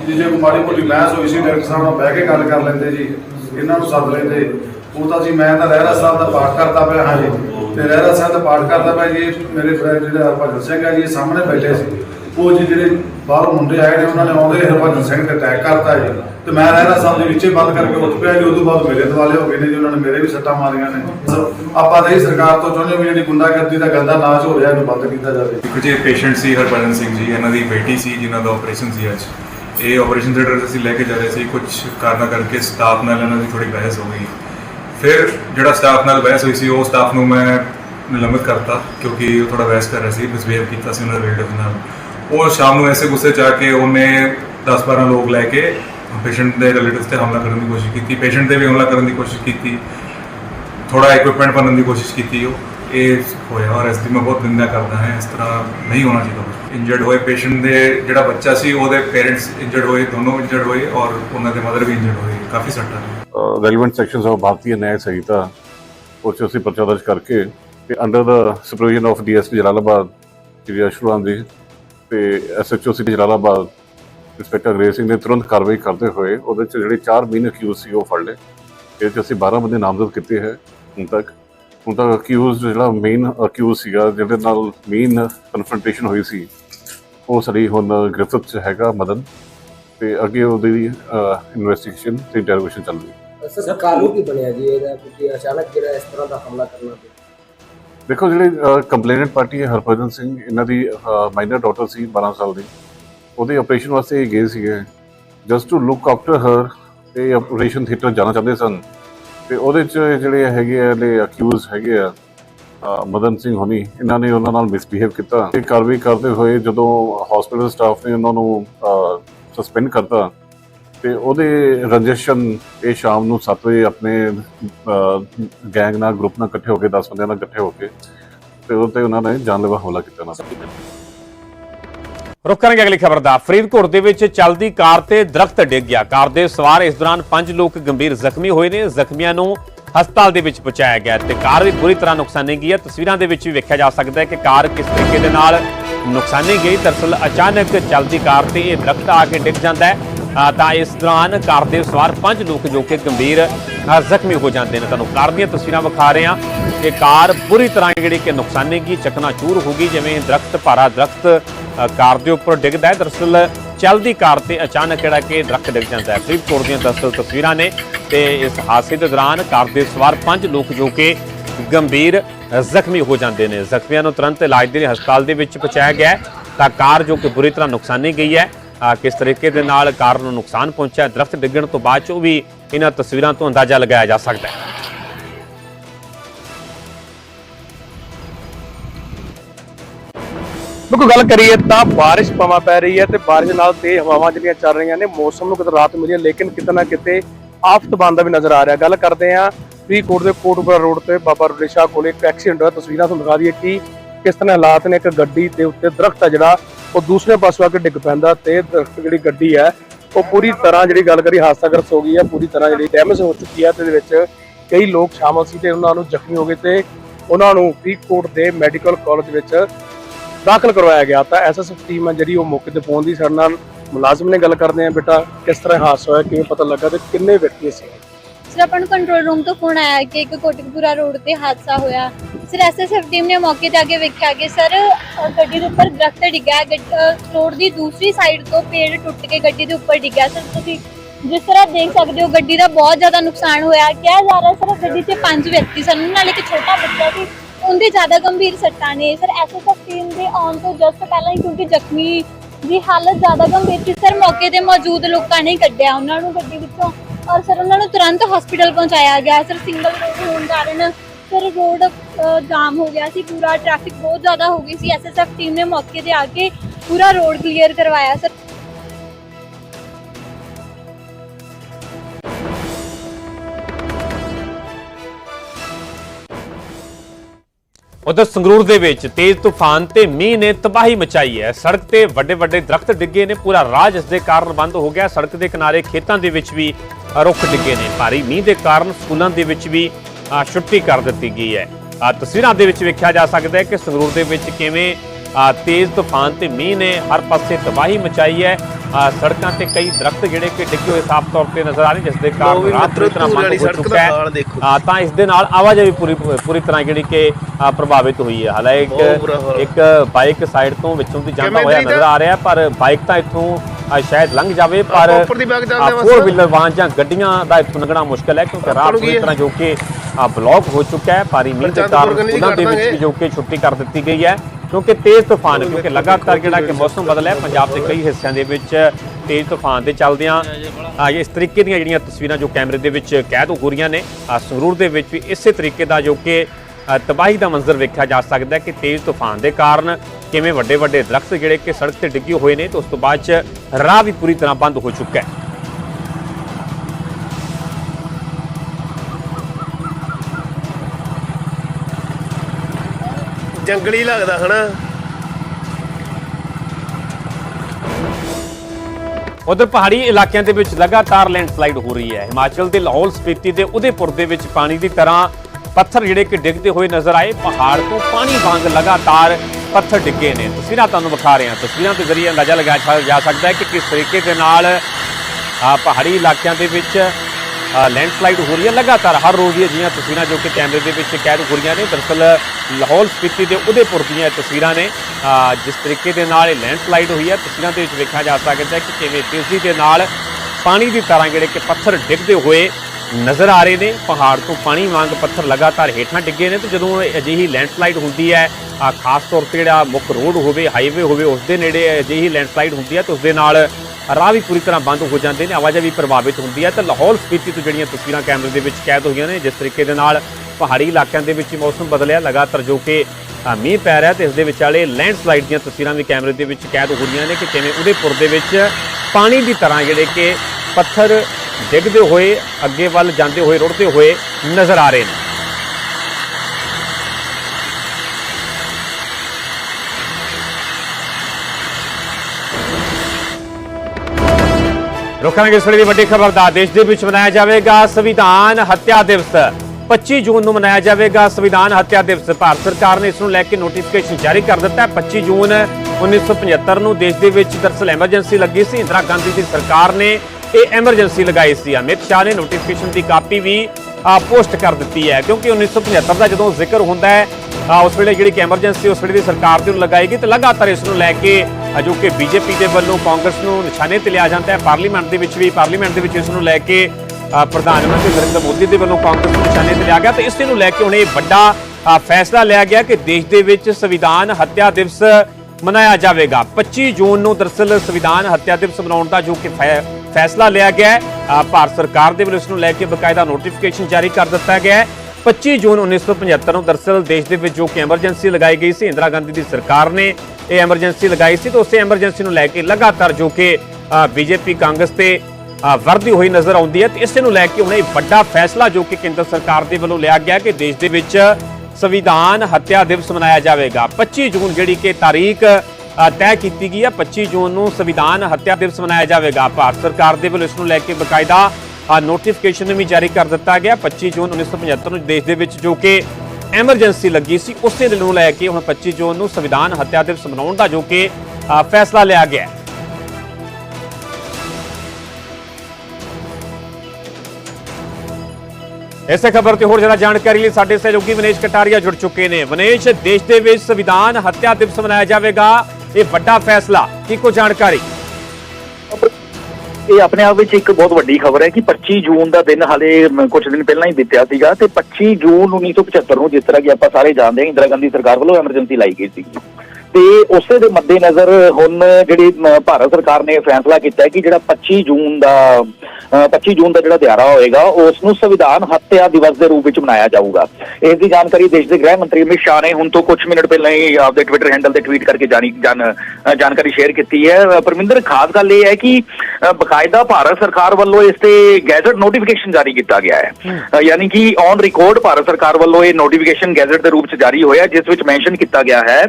ਕਿ ਜੇ ਕੋਈ ਮਾੜੀ ਮੋਟੀ ਬਹਿਸ ਹੋਈ ਸੀ, ਡਾਕਟਰ ਸਾਹਿਬ ਨਾਲ ਬਹਿ ਕੇ ਗੱਲ ਕਰ ਲੈਂਦੇ ਜੀ, ਇਹਨਾਂ ਨੂੰ ਸੱਦ ਲੈਂਦੇ। ਉਹ ਤਾਂ ਜੀ ਮੈਂ ਤਾਂ ਰਹਿਰਾ ਸਾਹਿਬ ਦਾ ਪਾਠ ਕਰਦਾ ਪਿਆ ਹਾਂ ਜੀ ਤੇ ਰਹਿਰਾ ਸਾਹਿਬ ਦਾ ਪਾਠ ਕਰਦਾ ਪਿਆ ਜੀ, ਮੇਰੇ ਫਰੈਂਡ ਜਿਹੜਾ ਭਗਤ ਸਿੰਘ ਹੈ ਜੀ ਸਾਹਮਣੇ ਬੈਠੇ ਸੀ। ਉਹ ਜੀ ਜਿਹੜੇ ਬਾਹਰੋਂ ਮੁੰਡੇ ਆਏ ਨੇ, ਉਹਨਾਂ ਨੇ ਆਉਂਦੇ ਹਰਭਜਨ ਸਿੰਘ ਤੇ ਅਟੈਕ ਕਰਤਾ ਜੀ। ਤੇ ਮੈਂ ਰਹਿਰਾ ਸਾਹਿਬ ਦੇ ਵਿੱਚੇ ਬੰਦ ਕਰਕੇ ਉੱਠ ਪਿਆ ਜੀ ਉਦੋਂ ਬਾਅਦ ਮੇਰੇ ਦੁਆਲੇ ਹੋ ਗਏ ਨੇ ਜੀ, ਉਹਨਾਂ ਨੇ ਮੇਰੇ ਵੀ ਸੱਟਾਂ ਮਾਰੀਆਂ ਨੇ। ਆਪਾਂ ਤਾਂ ਇਹ ਸਰਕਾਰ ਤੋਂ ਚਾਹੁੰਦੇ ਹਾਂ ਵੀ ਜਿਹੜੀ ਗੁੰਡਾਗਰਦੀ ਦਾ ਗੰਦਾ ਨਾਚ ਹੋ ਰਿਹਾ, ਇਹਨੂੰ ਬੰਦ ਕੀਤਾ ਜਾਵੇ। ਇੱਕ ਪੇਸ਼ੈਂਟ ਸੀ ਹਰਭਜਨ ਸਿੰਘ ਜੀ, ਇਹਨਾਂ ਦੀ ਬੇਟੀ ਸੀ, ਜਿਨ੍ਹਾਂ ਦਾ ਆਪਰੇਸ਼ਨ ਸੀ ਅੱਜ। ਇਹ ਆਪਰੇਸ਼ਨ ਥੀਏਟਰ 'ਚ ਅਸੀਂ ਲੈ ਕੇ ਜਾ ਰਹੇ ਸੀ ਕੁਝ ਕਾਰਨਾਂ ਕਰਕੇ ਸਟਾਫ ਨਾਲ ਇਹਨਾਂ ਦੀ ਥੋੜੀ ਬਹਿਸ ਹੋ ਗਈ। ਫਿਰ ਜਿਹੜਾ ਸਟਾਫ ਨਾਲ ਬਹਿਸ ਹੋਈ ਸੀ, ਉਹ ਸਟਾਫ ਨੂੰ ਮੈਂ ਨਿਲੰਬਿਤ ਕਰਤਾ, ਕਿਉਂਕਿ ਉਹ ਥੋੜਾ ਬਹਿਸ ਕਰ ਰਿਹਾ ਸੀ ਮਿਸਬੀਹੇਵ ਕੀਤਾ ਸੀ ਉਹਨਾਂ ਦੇ ਰਿਲੇਟਿਵ ਨਾਲ। ਉਹ ਸ਼ਾਮ ਨੂੰ ਐਸੇ ਗੁੱਸੇ ਚ ਆ ਕੇ ਉਹਨੇ 10-12 ਲੋਕ ਲੈ ਕੇ ਪੇਸ਼ੈਂਟ ਦੇ ਰਿਲੇਟਿਵਸ ਤੇ ਹਮਲਾ ਕਰਨ ਦੀ ਕੋਸ਼ਿਸ਼ ਕੀਤੀ। ਪੇਸ਼ੈਂਟ ਤੇ ਵੀ ਹਮਲਾ ਕਰਨ ਦੀ ਕੋਸ਼ਿਸ਼ ਕੀਤੀ। ਥੋੜਾ ਇਕਵਿਪਮੈਂਟ ਬਣਨ ਦੀ ਕੋਸ਼ਿਸ਼ ਕੀਤੀ ਉਹ। ਇਹ ਹੋਇਆ ਔਰ ਇਸ ਦੀ ਮੈਂ ਬਹੁਤ ਨਿੰਦਾ ਕਰਦਾ ਹਾਂ, ਇਸ ਤਰ੍ਹਾਂ ਨਹੀਂ ਹੋਣਾ ਚਾਹੀਦਾ ਇੰਜਰਡ ਹੋਏ ਪੇਸ਼ੈਂਟ ਦੇ ਜਿਹੜਾ ਬੱਚਾ ਸੀ, ਉਹਦੇ ਪੇਰੈਂਟਸ ਇੰਜਰਡ ਹੋਏ, ਦੋਨੋਂ ਇੰਜਰਡ ਹੋਏ ਔਰ ਉਹਨਾਂ ਦੇ ਮਦਰ ਵੀ ਇੰਜਰਡ ਹੋਏ। ਕਾਫੀ ਸੱਟਾਂ। ਨੇ ਰੈਲੇਵੈਂਟ ਸੈਕਸ਼ਨਸ ਆਫ ਭਾਰਤੀ ਨਿਆਂ ਸੰਹਿਤਾ ਉਹ 'ਚ ਅਸੀਂ ਪਰਚਾ ਦਰਜ ਕਰਕੇ ਤੇ under the supervision of DSP Jalalabad, Shri Ashuram ji ਤੇ SHO city Jalalabad inspector Gres Singh ਨੇ ਤੁਰੰਤ ਕਾਰਵਾਈ ਕਰਦੇ ਹੋਏ ਉਹਦੇ 'ਚ ਜਿਹੜੇ ਚਾਰ ਮੇਨ ਅਕਿਊਜ਼ ਸੀ, ਉਹ ਫੜ ਲਏ। ਇਹਦੇ 'ਚ ਅਸੀਂ 12 ਬੰਦੇ ਨਾਮਜ਼ਦ ਕੀਤੇ ਹੈ ਹੁਣ ਤੱਕ। ਹੁਣ ਤੱਕ ਅਕਿਊਜ਼ ਜਿਹੜਾ ਮੇਨ ਅਕਿਊਜ਼ ਸੀਗਾ ਜਿਹਦੇ ਨਾਲ ਮੇਨ ਕਨਫਰੰਟੇਸ਼ਨ ਹੋਈ ਸੀ ਉਹ ਸਾਡੀ ਹੁਣ ਗ੍ਰਿਫਤ 'ਚ ਹੈਗਾ ਮਦਨ ਤੇ ਅੱਗੇ ਉਹਦੀ ਇਨਵੈਸਟੀਗੇਸ਼ਨ ਤੇ ਇੰਟਰੋਗੇਸ਼ਨ ਚੱਲ ਰਹੀ ਹੈ। ਸਰ ਕਾਰਨ ਕੀ ਬਣਿਆ ਜੀ ਇਹਦਾ? ਕਿ ਅਚਾਨਕ ਜਿਹੜਾ ਇਸ ਤਰ੍ਹਾਂ ਦਾ ਹਮਲਾ ਕਰਨਾ ਪਿਆ। ਦੇਖੋ ਜਿਹੜੇ ਕੰਪਲੇਨੈਂਟ ਪਾਰਟੀ ਹੈ ਹਰਭਜਨ ਸਿੰਘ ਇਹਨਾਂ ਦੀ ਮਾਈਨਰ ਡਾਟਰ ਸੀ 12 ਸਾਲ ਦੀ। ਉਹਦੇ ਆਪਰੇਸ਼ਨ ਵਾਸਤੇ ਇਹ ਗਏ ਸੀਗੇ। ਜਸਟ ਟੂ ਲੁੱਕ ਆਫਟਰ ਹਰ ਇਹ ਆਪਰੇਸ਼ਨ ਥੀਏਟਰ ਜਾਣਾ ਚਾਹੁੰਦੇ ਸਨ। ਤੇ ਉਹਦੇ ਚ ਜਿਹੜੇ ਹੈਗੇ ਆ ਨੇ ਅਕਿਊਜ਼ ਹੈਗੇ ਆ ਮਦਨ ਸਿੰਘ ਹੋਣੀ, ਇਹਨਾਂ ਨੇ ਉਹਨਾਂ ਨਾਲ ਮਿਸਬੀਹੇਵ ਕੀਤਾ ਇਹ ਕਾਰਵਾਈ ਕਰਦੇ ਹੋਏ ਜਦੋਂ ਹਸਪੀਟਲ ਸਟਾਫ ਨੇ ਉਹਨਾਂ ਨੂੰ ਸਸਪੈਂਡ ਕਰਤਾ ਤੇ ਉਹਦੇ ਰਜਿਸਟ੍ਰੇਸ਼ਨ ਇਹ ਸ਼ਾਮ ਨੂੰ 7 ਵਜੇ ਆਪਣੇ ਗੈਂਗ ਨਾਲ ਗਰੁੱਪ ਨਾਲ ਇਕੱਠੇ ਹੋ ਕੇ 10 ਬੰਦਿਆਂ ਨਾਲ ਇਕੱਠੇ ਹੋ ਕੇ ਤੇ ਉਹ ਤੇ ਉਹਨਾਂ ਨੇ ਜਾਨਲੇਵਾ ਹਮਲਾ ਕੀਤਾ ਨਾ ਰੁਕ ਕਰਾਂਗੇ ਅਗਲੀ ਖਬਰ ਦਾ। ਫਰੀਦਕੋਟ ਦੇ ਵਿੱਚ ਚੱਲਦੀ ਕਾਰ ਤੇ ਦਰਖਤ ਡਿੱਗ ਗਿਆ। ਕਾਰ ਦੇ ਸਵਾਰ ਇਸ ਦੌਰਾਨ ਪੰਜ ਲੋਕ ਗੰਭੀਰ ਜ਼ਖਮੀ ਹੋਏ ਨੇ। ਜ਼ਖਮੀਆਂ ਨੂੰ ਹਸਪਤਾਲ ਦੇ ਵਿੱਚ ਪਹੁੰਚਾਇਆ ਗਿਆ ਤੇ ਕਾਰ ਵੀ ਬੁਰੀ ਤਰ੍ਹਾਂ ਨੁਕਸਾਨੀ ਗਈ ਹੈ। ਤਸਵੀਰਾਂ ਦੇ ਵਿੱਚ ਵੀ ਵੇਖਿਆ ਜਾ ਸਕਦਾ ਹੈ ਕਿ ਕਾਰ ਕਿਸ ਤਰੀਕੇ ਦੇ ਨਾਲ ਨੁਕਸਾਨੀ ਗਈ। ਦਰਅਸਲ ਅਚਾਨਕ ਚੱਲਦੀ ਕਾਰ ਤੇ ਇਹ ਦਰਖਤ ਆ ਕੇ ਡਿੱਗ ਜਾਂਦਾ ਹੈ। ਤਾਂ ਇਸ ਦੌਰਾਨ ਕਾਰ ਦੇ ਸਵਾਰ ਪੰਜ ਲੋਕ ਜੋ ਕਿ ਗੰਭੀਰ ਜ਼ਖਮੀ ਹੋ ਜਾਂਦੇ ਨੇ। ਤੁਹਾਨੂੰ ਕਾਰ ਦੀਆਂ ਤਸਵੀਰਾਂ ਵਿਖਾ ਰਹੇ ਹਾਂ ਕਿ ਕਾਰ ਬੁਰੀ ਤਰ੍ਹਾਂ ਜਿਹੜੀ ਕਿ ਨੁਕਸਾਨੀ ਗਈ ਚਕਨਾਚੂਰ ਹੋ ਗਈ, ਜਿਵੇਂ ਦਰਖਤ, ਭਾਰਾ ਦਰਖਤ ਕਾਰ ਦੇ ਉੱਪਰ ਡਿੱਗਦਾ ਹੈ। ਦਰਅਸਲ ਚੱਲਦੀ ਕਾਰ ਤੇ ਅਚਾਨਕ ਜਿਹੜਾ ਕਿ ਦਰਖਤ ਡਿੱਗ ਜਾਂਦਾ ਹੈ। ਫਰੀਦਕੋਟ ਦੀਆਂ ਦਰਅਸਲ ਤਸਵੀਰਾਂ ਨੇ ਤੇ ਇਸ ਹਾਦਸੇ ਦੇ ਦੌਰਾਨ ਕਾਰ ਦੇ ਸਵਾਰ ਪੰਜ ਲੋਕ ਜੋ ਕਿ ਗੰਭੀਰ ਜ਼ਖਮੀ ਹੋ ਜਾਂਦੇ ਨੇ। ਜ਼ਖਮੀਆਂ ਨੂੰ ਤੁਰੰਤ ਇਲਾਜ ਦੇ ਲਈ ਹਸਪਤਾਲ ਦੇ ਵਿੱਚ ਪਹੁੰਚਾਇਆ ਗਿਆ ਤਾਂ ਕਾਰ ਜੋ ਕਿ ਬੁਰੀ ਤਰ੍ਹਾਂ ਨੁਕਸਾਨੀ ਗਈ ਹੈ। ਕਿਸ ਤਰੀਕੇ ਦੇ ਨਾਲ ਕਾਰ ਨੂੰ ਨੁਕਸਾਨ ਪਹੁੰਚਿਆ, ਦਰਖਤ ਡਿੱਗਣ ਤੋਂ ਬਾਅਦ ਚੋਂ ਵੀ ਇਹਨਾਂ ਤਸਵੀਰਾਂ ਤੋਂ ਅੰਦਾਜ਼ਾ ਲਗਾਇਆ ਜਾ ਸਕਦਾ ਹੈ। ਬਿਲਕੁਲ ਗੱਲ ਕਰੀਏ ਤਾਂ ਬਾਰਿਸ਼ ਪਵਾ ਪੈ ਰਹੀ ਹੈ ਤੇ ਬਾਰਿਸ਼ ਨਾਲ ਤੇਜ਼ ਹਵਾਵਾਂ ਜਿਹੜੀਆਂ ਚੱਲ ਰਹੀਆਂ ਨੇ, ਮੌਸਮ ਨੂੰ ਕਿਤੇ ਰਾਤ ਮਿਲੀ ਹੈ, ਲੇਕਿਨ ਕਿਤੇ ਨਾ ਕਿਤੇ ਆਫਤ ਬੰਦਾ ਵੀ ਨਜ਼ਰ ਆ ਰਿਹਾ। ਗੱਲ ਕਰਦੇ ਹਾਂ ਫਰੀਦਕੋਟ ਦੇ ਕੋਟਪੁਰਾ ਰੋਡ ਤੇ ਬਾਬਾ ਰੁਲੇ ਸ਼ਾਹ ਕੋਲ ਇੱਕ ਐਕਸੀਡੈਂਟ ਹੋਇਆ। ਤਸਵੀਰਾਂ ਤੁਹਾਨੂੰ ਦਿਖਾ ਦਈਏ ਕਿ ਕਿਸ ਤਰ੍ਹਾਂ ਹਾਲਾਤ ਨੇ, ਇੱਕ ਗੱਡੀ ਦੇ ਉੱਤੇ ਦਰਖਤ ਆ ਜਿਹੜਾ ਉਹ ਦੂਸਰੇ ਪਾਸੇ ਆ ਕੇ ਡਿੱਗ ਪੈਂਦਾ ਤੇ ਜਿਹੜੀ ਗੱਡੀ ਹੈ ਉਹ ਪੂਰੀ ਤਰ੍ਹਾਂ ਜਿਹੜੀ ਗੱਲ ਕਰੀ ਹਾਦਸਾਗ੍ਰਸਤ ਹੋ ਗਈ ਹੈ ਪੂਰੀ ਤਰ੍ਹਾਂ ਜਿਹੜੀ ਡੈਮੇਜ ਹੋ ਚੁੱਕੀ ਹੈ ਤੇ ਇਹਦੇ ਵਿੱਚ ਕਈ ਲੋਕ ਸ਼ਾਮਲ ਸੀ ਤੇ ਉਹਨਾਂ ਨੂੰ ਜ਼ਖਮੀ ਹੋ ਗਏ ਤੇ ਉਹਨਾਂ ਨੂੰ ਫਰੀਦਕੋਟ ਦੇ ਮੈਡੀਕਲ ਕਾਲਜ ਵਿੱਚ ਦਾਖਲ ਕਰਵਾਇਆ ਗਿਆ। ਤਾਂ ਐਸਐਸਐਫ ਟੀਮ ਹੈ ਜਿਹੜੀ ਉਹ ਮੌਕੇ ਤੇ ਪਹੁੰਚਦੀ, ਸਾਡੇ ਨਾਲ ਮੁਲਾਜ਼ਮ ਨੇ ਗੱਲ ਕਰਦੇ ਆ, ਬੇਟਾ ਕਿਸ ਤਰ੍ਹਾਂ ਹਾਦਸਾ ਹੋਇਆ, ਕਿਵੇਂ ਪਤਾ ਲੱਗਾ ਤੇ ਕਿੰਨੇ ਵਿਅਕਤੀ ਸੀ ਸਰ ਆਪਾਂ ਨੂੰ ਕੰਟਰੋਲ ਰੂਮ ਤੋਂ ਫੋਨ ਆਇਆ ਕਿ ਇੱਕ ਕੋਟਕਪੂਰਾ ਰੋਡ ਤੇ ਹਾਦਸਾ ਹੋਇਆ। ਸਰ ਐਸਐਸਐਫ ਟੀਮ ਨੇ ਮੌਕੇ ਤੇ ਆ ਕੇ ਵੇਖਿਆ ਕਿ ਸਰ ਗੱਡੀ ਦੇ ਉੱਪਰ ਦਰਖਤ ਡਿੱਗਾ ਰੋਡ ਦੀ ਦੂਸਰੀ ਸਾਈਡ ਤੋਂ ਪੇੜ ਟੁੱਟ ਕੇ ਗੱਡੀ ਦੇ ਉੱਪਰ ਡਿੱਗਾ ਸਰ ਤੁਸੀਂ ਜਿਸ ਤਰ੍ਹਾਂ ਦੇਖ ਸਕਦੇ ਹੋ, ਗੱਡੀ ਦਾ ਬਹੁਤ ਜ਼ਿਆਦਾ ਨੁਕਸਾਨ ਹੋਇਆ। ਕਿਹਾ ਜਾ ਰਿਹਾ ਸਰ ਗੱਡੀ 'ਚ ਪੰਜ ਵਿਅਕਤੀ ਸਨ। ਉਹਨਾਂ ਨਾਲ ਇੱਕ ਛੋਟਾ ਬੱਚਾ ਸੀ, ਉਹਦੇ ਜ਼ਿਆਦਾ ਗੰਭੀਰ ਸੱਟਾਂ ਨੇ। ਸਰ ਐਸਐਸਐਫ ਟੀਮ ਦੇ ਆਉਣ ਤੋਂ ਜਸਟ ਪਹਿਲਾਂ ਹੀ, ਕਿਉਂਕਿ ਜ਼ਖਮੀ ਦੀ ਹਾਲਤ ਜ਼ਿਆਦਾ ਗੰਭੀਰ ਸੀ ਸਰ ਮੌਕੇ ਤੇ ਮੌਜੂਦ ਲੋਕਾਂ ਨੇ ਕੱਢਿਆ। ਉਹਨਾਂ ਨੂੰ ਗੱਡੀ ਵਿੱਚੋਂ ਔਰ ਸਰ, ਉਹਨਾਂ ਨੂੰ ਤੁਰੰਤ ਹਸਪੀਟਲ ਪਹੁੰਚਾਇਆ ਗਿਆ। ਸਰ ਸਿੰਗਲ ਰੋਡ ਹੋਣ ਕਾਰਨ, ਸਰ ਰੋਡ ਜਾਮ ਹੋ ਗਿਆ ਸੀ, ਪੂਰਾ ਟ੍ਰੈਫਿਕ ਬਹੁਤ ਜ਼ਿਆਦਾ ਹੋ ਗਈ ਸੀ। ਐਸਐਸਐਫ ਟੀਮ ਨੇ ਮੌਕੇ ਤੇ ਆ ਕੇ ਪੂਰਾ ਰੋਡ ਕਲੀਅਰ ਕਰਵਾਇਆ। ਸਰ ਉਧਰ ਸੰਗਰੂਰ ਦੇ ਵਿੱਚ ਤੇਜ਼ ਤੂਫਾਨ ਤੇ ਮੀਂਹ ਨੇ ਤਬਾਹੀ ਮਚਾਈ ਹੈ। ਸੜਕ ਤੇ ਵੱਡੇ ਵੱਡੇ ਦਰਖਤ ਡਿੱਗੇ ਨੇ। ਪੂਰਾ ਰਾਜ ਜਿਸ ਦੇ ਕਾਰਨ ਬੰਦ ਹੋ ਗਿਆ। ਸੜਕ ਦੇ ਕਿਨਾਰੇ ਖੇਤਾਂ ਦੇ ਵਿੱਚ ਵੀ ਰੁੱਖ ਡਿੱਗੇ ਨੇ। ਭਾਰੀ ਮੀਂਹ ਦੇ ਕਾਰਨ ਸਕੂਲਾਂ ਦੇ ਵਿੱਚ ਵੀ ਛੁੱਟੀ ਕਰ ਦਿੱਤੀ ਗਈ ਹੈ। ਤਸਵੀਰਾਂ ਦੇ ਵਿੱਚ ਵੇਖਿਆ ਜਾ ਸਕਦਾ ਹੈ ਕਿ ਸੰਗਰੂਰ ਦੇ ਵਿੱਚ ਕਿਵੇਂ ਤੇਜ਼ ਤੂਫਾਨ ਤੇ ਮੀਂਹ ਨੇ ਹਰ ਪਾਸੇ ਤਬਾਹੀ ਮਚਾਈ ਹੈ। ਸੜਕਾਂ ਤੇ ਕਈ ਦਰਖਤ ਜਿਹੜੇ ਕਿ ਡਿੱਗੇ ਹੋਏ ਸਾਫ਼ ਤੌਰ ਤੇ ਨਜ਼ਰ ਆ ਰਹੇ ਜਿਸ ਦੇ ਕਾਰਨ ਰਾਹ ਪੂਰੀ ਤਰ੍ਹਾਂ ਬੰਦ ਹੋ। ਚੁੱਕਾ ਹੈ ਤਾਂ ਇਸ ਦੇ ਨਾਲ ਆਵਾਜਾਈ ਪੂਰੀ ਪੂਰੀ ਤਰ੍ਹਾਂ ਜਿਹੜੀ ਕਿ ਪ੍ਰਭਾਵਿਤ ਹੋਈ ਹੈ। ਹਾਲਾਂਕਿ ਇੱਕ ਬਾਈਕ ਸਾਈਡ ਤੋਂ ਵਿੱਚੋਂ ਦੀ ਜਾਂਦਾ ਹੋਇਆ ਨਜ਼ਰ ਆ ਰਿਹਾ ਪਰ ਬਾਈਕ ਤਾਂ ਇੱਥੋਂ ਸ਼ਾਇਦ ਲੰਘ ਜਾਵੇ ਪਰ ਫੋਰ ਵੀਲਰ ਵਾਹਨ ਜਾਂ ਗੱਡੀਆਂ ਦਾ ਇੱਥੋਂ ਲੰਘਣਾ ਮੁਸ਼ਕਲ ਹੈ ਕਿਉਂਕਿ ਰਾਹ ਪੂਰੀ ਤਰ੍ਹਾਂ ਜੋ ਕਿ ਬਲੌਕ ਹੋ ਚੁੱਕਾ ਹੈ। ਭਾਰੀ ਮੀਂਹ ਦੇ ਕਾਰਨ ਸਕੂਲਾਂ ਦੇ ਵਿੱਚ ਜੋ ਕਿ ਛੁੱਟੀ ਕਰ ਦਿੱਤੀ ਗਈ ਹੈ। ਕਿਉਂਕਿ ਤੇਜ਼ ਤੂਫਾਨ ਕਿਉਂਕਿ ਲਗਾਤਾਰ ਜਿਹੜਾ ਕਿ ਮੌਸਮ ਬਦਲਿਆ ਪੰਜਾਬ ਦੇ ਕਈ ਹਿੱਸਿਆਂ ਦੇ ਵਿੱਚ ਤੇਜ਼ ਤੂਫਾਨ ਦੇ ਚੱਲਦਿਆਂ ਅ, ਇਸ ਤਰੀਕੇ ਦੀਆਂ ਜਿਹੜੀਆਂ ਤਸਵੀਰਾਂ ਜੋ ਕੈਮਰੇ ਦੇ ਵਿੱਚ ਕੈਦ ਹੋ ਰਹੀਆਂ ਨੇ ਅ, ਸੰਗਰੂਰ ਦੇ ਵਿੱਚ ਵੀ ਇਸੇ ਤਰੀਕੇ ਦਾ ਜੋ ਕਿ ਤਬਾਹੀ ਦਾ ਮੰਜ਼ਰ ਵੇਖਿਆ ਜਾ ਸਕਦਾ ਹੈ ਕਿ ਤੇਜ਼ ਤੂਫਾਨ ਦੇ ਕਾਰਨ ਕਿਵੇਂ ਵੱਡੇ ਵੱਡੇ ਦਰਖਤ ਜਿਹੜੇ ਕਿ ਸੜਕ ਤੇ ਡਿੱਗੇ ਹੋਏ ਨੇ ਤੇ ਉਸ ਤੋਂ ਬਾਅਦ ਚ ਰਾਹ ਵੀ ਪੂਰੀ ਤਰ੍ਹਾਂ ਬੰਦ ਹੋ ਚੁੱਕਾ ਹੈ। ਜੰਗਲੀ ਲੱਗਦਾ, ਹਨਾ? ਉਧਰ ਪਹਾੜੀ ਇਲਾਕਿਆਂ ਦੇ ਵਿੱਚ ਲਗਾਤਾਰ ਲੈਂਡਸਲਾਈਡ ਹੋ ਰਹੀ ਹੈ। ਹਿਮਾਚਲ ਦੇ ਲਾਹੌਲ ਸਪੀਤੀ ਦੇ ਉਦੇਪੁਰ ਦੇ ਵਿੱਚ ਪਾਣੀ ਦੀ ਤਰ੍ਹਾਂ ਪੱਥਰ ਜਿਹੜੇ ਕਿ ਡਿੱਗਦੇ ਹੋਏ ਨਜ਼ਰ ਆਏ। ਪਹਾੜ ਤੋਂ ਪਾਣੀ ਵਾਂਗ ਲਗਾਤਾਰ ਪੱਥਰ ਡਿੱਗੇ ਨੇ। ਤਸਵੀਰਾਂ ਤੁਹਾਨੂੰ ਵਿਖਾ ਰਹੇ ਹਾਂ। ਤਸਵੀਰਾਂ ਦੇ ਜ਼ਰੀਏ ਅੰਦਾਜ਼ਾ ਲਗਾਇਆ ਜਾ ਸਕਦਾ ਹੈ ਕਿ ਕਿਸ ਤਰੀਕੇ ਦੇ ਨਾਲ ਪਹਾੜੀ ਇਲਾਕਿਆਂ ਦੇ ਵਿੱਚ ਲੈਂਡਸਲਾਈਡ ਹੋ ਰਹੀ ਹੈ ਲਗਾਤਾਰ। ਹਰ ਰੋਜ਼ ਦੀਆਂ ਅਜਿਹੀਆਂ ਤਸਵੀਰਾਂ ਜੋ ਕਿ ਕੈਮਰੇ ਦੇ ਵਿੱਚ ਕੈਦ ਹੋ ਰਹੀਆਂ ਨੇ, ਦਰਅਸਲ ਲਾਹੌਲ ਸਪੀਤੀ ਦੇ ਉਦੇਪੁਰ ਦੀਆਂ ਇਹ ਤਸਵੀਰਾਂ ਨੇ। ਜਿਸ ਤਰੀਕੇ ਦੇ ਨਾਲ ਇਹ ਲੈਂਡਸਲਾਈਡ ਹੋਈ ਹੈ, ਤਸਵੀਰਾਂ ਦੇ ਵਿੱਚ ਵੇਖਿਆ ਜਾ ਸਕਦਾ ਹੈ ਕਿ ਕਿਵੇਂ ਤੇਜ਼ੀ ਦੇ ਨਾਲ ਪਾਣੀ ਦੀ ਤਰ੍ਹਾਂ ਜਿਹੜੇ ਕਿ ਪੱਥਰ ਡਿੱਗਦੇ ਹੋਏ ਨਜ਼ਰ ਆ ਰਹੇ ਨੇ, ਪਹਾੜ ਤੋਂ ਪਾਣੀ ਵਾਂਗ ਪੱਥਰ ਲਗਾਤਾਰ ਹੇਠਾਂ ਡਿੱਗੇ ਨੇ ਤੇ ਜਦੋਂ ਅਜਿਹੀ ਲੈਂਡਸਲਾਈਡ ਹੁੰਦੀ ਹੈ, ਆ ਖਾਸ ਤੌਰ ਤੇ ਜਿਹੜਾ ਮੁੱਖ ਰੋਡ ਹੋਵੇ ਹਾਈਵੇ ਹੋਵੇ, ਉਸ ਦੇ ਨੇੜੇ ਅਜਿਹੀ ਲੈਂਡਸਲਾਈਡ ਹੁੰਦੀ ਹੈ ਤੇ ਉਸ ਦੇ ਨਾਲ ਰਾਹ ਵੀ ਪੂਰੀ ਤਰ੍ਹਾਂ ਬੰਦ ਹੋ ਜਾਂਦੇ ਨੇ, ਆਵਾਜਾਈ ਵੀ ਪ੍ਰਭਾਵਿਤ ਹੁੰਦੀ ਹੈ ਤੇ ਲਾਹੌਰ ਸਪੀਤੀ ਤੋਂ ਜਿਹੜੀਆਂ ਤਸਵੀਰਾਂ ਕੈਮਰੇ ਦੇ ਵਿੱਚ ਕੈਦ ਹੋਈਆਂ ਨੇ, ਜਿਸ ਤਰੀਕੇ ਦੇ ਨਾਲ ਪਹਾੜੀ ਇਲਾਕਿਆਂ ਦੇ ਵਿੱਚ ਮੌਸਮ ਬਦਲਿਆ, ਲਗਾਤਾਰ ਜੋ ਕਿ ਮੀਂਹ ਪੈ ਰਿਹਾ ਤੇ ਇਸ ਦੇ ਵਿਚਾਲੇ ਲੈਂਡਸਲਾਈਡ ਦੀਆਂ ਤਸਵੀਰਾਂ ਵੀ ਕੈਮਰੇ ਦੇ ਵਿੱਚ ਕੈਦ ਹੋ ਰਹੀਆਂ ਨੇ ਕਿ ਕਿਵੇਂ ਉਦੇਪੁਰ ਦੇ ਵਿੱਚ ਪਾਣੀ ਦੀ ਤਰ੍ਹਾਂ ਜਿਹੜੇ ਕਿ ਪੱਥਰ ਡਿੱਗਦੇ ਹੋਏ, ਅੱਗੇ ਵੱਲ ਜਾਂਦੇ ਹੋਏ, ਰੁੜਦੇ ਹੋਏ ਨਜ਼ਰ ਆ ਰਹੇ ਨੇ। ਰੁਕਾਂਗੇ ਇਸ ਵੇਲੇ ਦੀ ਵੱਡੀ ਖਬਰ ਦਾ ਦੇਸ਼ ਦੇ ਵਿੱਚ ਮਨਾਇਆ ਜਾਵੇਗਾ। ਸੰਵਿਧਾਨ ਹੱਤਿਆ ਦਿਵਸ 25 ਜੂਨ ਨੂੰ ਮਨਾਇਆ ਜਾਵੇਗਾ। ਸੰਵਿਧਾਨ ਹੱਤਿਆ ਦਿਵਸ, ਭਾਰਤ ਸਰਕਾਰ ਨੇ ਇਸ ਨੂੰ ਲੈ ਕੇ ਨੋਟੀਫਿਕੇਸ਼ਨ ਜਾਰੀ ਕਰ ਦਿੱਤਾ। ਹੈ 25 ਜੂਨ 1975 ਨੂੰ ਦੇਸ਼ ਦੇ ਵਿੱਚ ਦਰਸਲ ਐਮਰਜੈਂਸੀ ਲੱਗੀ ਸੀ। ਇੰਦਰਾ ਗਾਂਧੀ ਦੀ ਸਰਕਾਰ ਨੇ ਇਹ ਐਮਰਜੈਂਸੀ ਲਗਾਈ ਸੀ ਅਮਿਤ ਸ਼ਾਹ ਨੇ ਨੋਟੀਫਿਕੇਸ਼ਨ ਦੀ ਕਾਪੀ ਵੀ ਪੋਸਟ ਕਰ ਦਿੱਤੀ ਹੈ, ਕਿਉਂਕਿ 1975 ਦਾ ਜਦੋਂ ਜ਼ਿਕਰ ਹੁੰਦਾ ਹੈ ਉਸ ਵੇਲੇ ਜਿਹੜੀ ਕਿ ਐਮਰਜੈਂਸੀ ਉਸ ਵੇਲੇ ਦੀ ਸਰਕਾਰ ਦੇ ਨੂੰ ਲਗਾਈ ਗਈ ਤੇ ਲਗਾਤਾਰ ਇਸ ਨੂੰ ਲੈ ਕੇ ਜੋ ਕਿ ਬੀਜੇਪੀ ਦੇ ਵੱਲੋਂ ਕਾਂਗਰਸ ਨੂੰ ਨਿਸ਼ਾਨੇ ਤੇ ਲਿਆ ਜਾਂਦਾ ਹੈ ਪਾਰਲੀਮੈਂਟ ਦੇ ਵਿੱਚ ਵੀ ਪਾਰਲੀਮੈਂਟ ਦੇ ਵਿੱਚ ਇਸ ਨੂੰ ਲੈ ਕੇ ਪ੍ਰਧਾਨ ਮੰਤਰੀ ਨਰਿੰਦਰ ਮੋਦੀ ਦੇ ਵੱਲੋਂ ਕਾਂਗਰਸ ਨੂੰ ਨਿਸ਼ਾਨੇ ਤੇ ਲਿਆ ਗਿਆ ਤੇ ਇਸੇ ਨੂੰ ਲੈ ਕੇ ਹੁਣ ਇਹ ਵੱਡਾ ਫੈਸਲਾ ਲਿਆ ਗਿਆ ਕਿ ਦੇਸ਼ ਦੇ ਵਿੱਚ ਸੰਵਿਧਾਨ ਹੱਤਿਆ ਦਿਵਸ ਮਨਾਇਆ ਜਾਵੇਗਾ। 25 ਜੂਨ ਨੂੰ ਦਰਸਲ ਸੰਵਿਧਾਨ ਹੱਤਿਆ ਦਿਵਸ ਮਨਾਉਣ ਦਾ ਜੋ ਕਿ ਫੈਸਲਾ ਲਿਆ ਗਿਆ ਹੈ। ਭਾਰਤ ਸਰਕਾਰ ਦੇ ਵੱਲੋਂ ਇਸ ਨੂੰ ਲੈ ਕੇ ਬਕਾਇਦਾ ਨੋਟੀਫਿਕੇਸ਼ਨ ਜਾਰੀ ਕਰ ਦਿੱਤਾ ਗਿਆ ਹੈ। 25 ਜੂਨ 1975 ਨੂੰ ਦਰਸਲ ਦੇਸ਼ ਦੇ ਵਿੱਚ ਜੋ ਕਿ ਐਮਰਜੈਂਸੀ ਲਗਾਈ ਗਈ ਸੀ, ਇੰਦਰਾ ਗਾਂਧੀ ਦੀ ਸਰਕਾਰ ਨੇ ਇਹ ਐਮਰਜੈਂਸੀ ਲਗਾਈ ਸੀ ਤੇ ਉਸੇ ਐਮਰਜੈਂਸੀ ਨੂੰ ਲੈ ਕੇ ਲਗਾਤਾਰ ਜੋ ਕਿ ਬੀਜੇਪੀ, ਕਾਂਗਰਸ ਤੇ ਵਰਦੀ ਹੋਈ ਨਜ਼ਰ ਆਉਂਦੀ ਹੈ ਤੇ ਇਸੇ ਨੂੰ ਲੈ ਕੇ ਹੁਣ ਇਹ ਵੱਡਾ ਫੈਸਲਾ ਜੋ ਕਿ ਕੇਂਦਰ ਸਰਕਾਰ ਦੇ ਵੱਲੋਂ ਲਿਆ ਗਿਆ ਕਿ ਦੇਸ਼ ਦੇ ਵਿੱਚ ਸੰਵਿਧਾਨ ਹੱਤਿਆ ਦਿਵਸ ਮਨਾਇਆ ਜਾਵੇਗਾ। 25 ਜੂਨ ਜਿਹੜੀ ਕਿ ਤਾਰੀਖ ਤੈਅ ਕੀਤੀ ਗਈ ਹੈ 25 ਜੂਨ ਨੂੰ ਸੰਵਿਧਾਨ ਹੱਤਿਆ ਦਿਵਸ ਮਨਾਇਆ ਜਾਵੇਗਾ। ਭਾਰਤ ਸਰਕਾਰ ਦੇ ਵੱਲੋਂ ਇਸ ਨੂੰ ਲੈ ਕੇ ਬਕਾਇਦਾ ਨੋਟੀਫਿਕੇਸ਼ਨ ਵੀ ਜਾਰੀ ਕਰ ਦਿੱਤਾ ਗਿਆ। 25 ਜੂਨ 1975 ਨੂੰ ਦੇਸ਼ ਦੇ ਵਿੱਚ ਜੋ ਕਿ ਐਮਰਜੈਂਸੀ ਲੱਗੀ ਸੀ, ਉਸੇ ਦਿਨ ਨੂੰ ਲੈ ਕੇ ਹੁਣ 25 ਜੂਨ ਨੂੰ ਸੰਵਿਧਾਨ ਹੱਤਿਆ ਦਿਵਸ ਮਨਾਉਣ ਦਾ ਜੋ ਕਿ ਫੈਸਲਾ ਲਿਆ ਗਿਆ ਹੈ। ਇਸੇ ਖਬਰ ਤੇ ਹੋਰ ਜ਼ਿਆਦਾ ਜਾਣਕਾਰੀ ਲਈ ਸਾਡੇ ਸਹਿਯੋਗੀ ਵਿਨੇਸ਼ ਕਟਾਰੀਆ ਜੁੜ ਚੁੱਕੇ ਨੇ। ਵਿਨੇਸ਼, ਦੇਸ਼ ਦੇ ਵਿੱਚ ਸੰਵਿਧਾਨ ਹੱਤਿਆ ਦਿਵਸ ਮਨਾਇਆ ਜਾਵੇਗਾ। ਇਹ ਵੱਡਾ ਫੈਸਲਾ ਕੀ ਕੋ ਜਾਣਕਾਰੀ। ਇਹ ਆਪਣੇ ਆਪ ਵਿੱਚ ਇੱਕ ਬਹੁਤ ਵੱਡੀ ਖਬਰ ਹੈ ਕਿ 25 ਜੂਨ ਦਾ ਦਿਨ ਹਾਲੇ ਕੁਝ ਦਿਨ ਪਹਿਲਾਂ ਹੀ ਬੀਤਿਆ ਸੀਗਾ ਤੇ 25 ਜੂਨ 1975 ਨੂੰ ਜਿਸ ਤਰ੍ਹਾਂ ਕਿ ਆਪਾਂ ਸਾਰੇ ਜਾਣਦੇ ਹਾਂ, ਇੰਦਰਾ ਗਾਂਧੀ ਸਰਕਾਰ ਵੱਲੋਂ ਐਮਰਜੈਂਸੀ ਲਾਈ ਗਈ ਸੀ ਤੇ ਉਸੇ ਦੇ ਮੱਦੇਨਜ਼ਰ ਹੁਣ ਜਿਹੜੀ ਭਾਰਤ ਸਰਕਾਰ ਨੇ ਫੈਸਲਾ ਕੀਤਾ ਹੈ ਕਿ ਜਿਹੜਾ 25 ਜੂਨ ਦਾ ਅ, 25 ਜੂਨ ਦਾ ਜਿਹੜਾ ਦਿਹਾੜਾ ਹੋਏਗਾ ਉਸ ਨੂੰ ਸੰਵਿਧਾਨ ਹੱਤਿਆ ਦਿਵਸ ਦੇ ਰੂਪ ਵਿੱਚ ਮਨਾਇਆ ਜਾਊਗਾ। ਇਸ ਦੀ ਜਾਣਕਾਰੀ ਦੇਸ਼ ਦੇ ਗ੍ਰਹਿ ਮੰਤਰੀ ਅਮਿਤ ਸ਼ਾਹ ਨੇ ਹੁਣ ਤੋਂ ਕੁਝ ਮਿੰਟ ਪਹਿਲਾਂ ਹੀ ਆਪਦੇ ਟਵਿੱਟਰ ਹੈਂਡਲ ਤੇ ਟਵੀਟ ਕਰਕੇ ਜਾਣੀ ਜਾਣ ਜਾਣਕਾਰੀ ਸ਼ੇਅਰ ਕੀਤੀ ਹੈ। ਪਰਮਿੰਦਰ ਖਾਸ ਗੱਲ ਇਹ ਹੈ ਕਿ ਬਕਾਇਦਾ ਭਾਰਤ ਸਰਕਾਰ ਵੱਲੋਂ ਇਸ ਤੇ ਗੈਜ਼ਟ ਨੋਟੀਫਿਕੇਸ਼ਨ ਜਾਰੀ ਕੀਤਾ ਗਿਆ ਹੈ। ਯਾਨੀ ਕਿ ਔਨ ਰਿਕਾਰਡ ਭਾਰਤ ਸਰਕਾਰ ਵੱਲੋਂ ਇਹ ਨੋਟੀਫਿਕੇਸ਼ਨ ਗੈਜ਼ਟ ਦੇ ਰੂਪ ਚ ਜਾਰੀ ਹੋਇਆ ਜਿਸ ਵਿੱਚ ਮੈਂਸ਼ਨ ਕੀਤਾ ਗਿਆ ਹੈ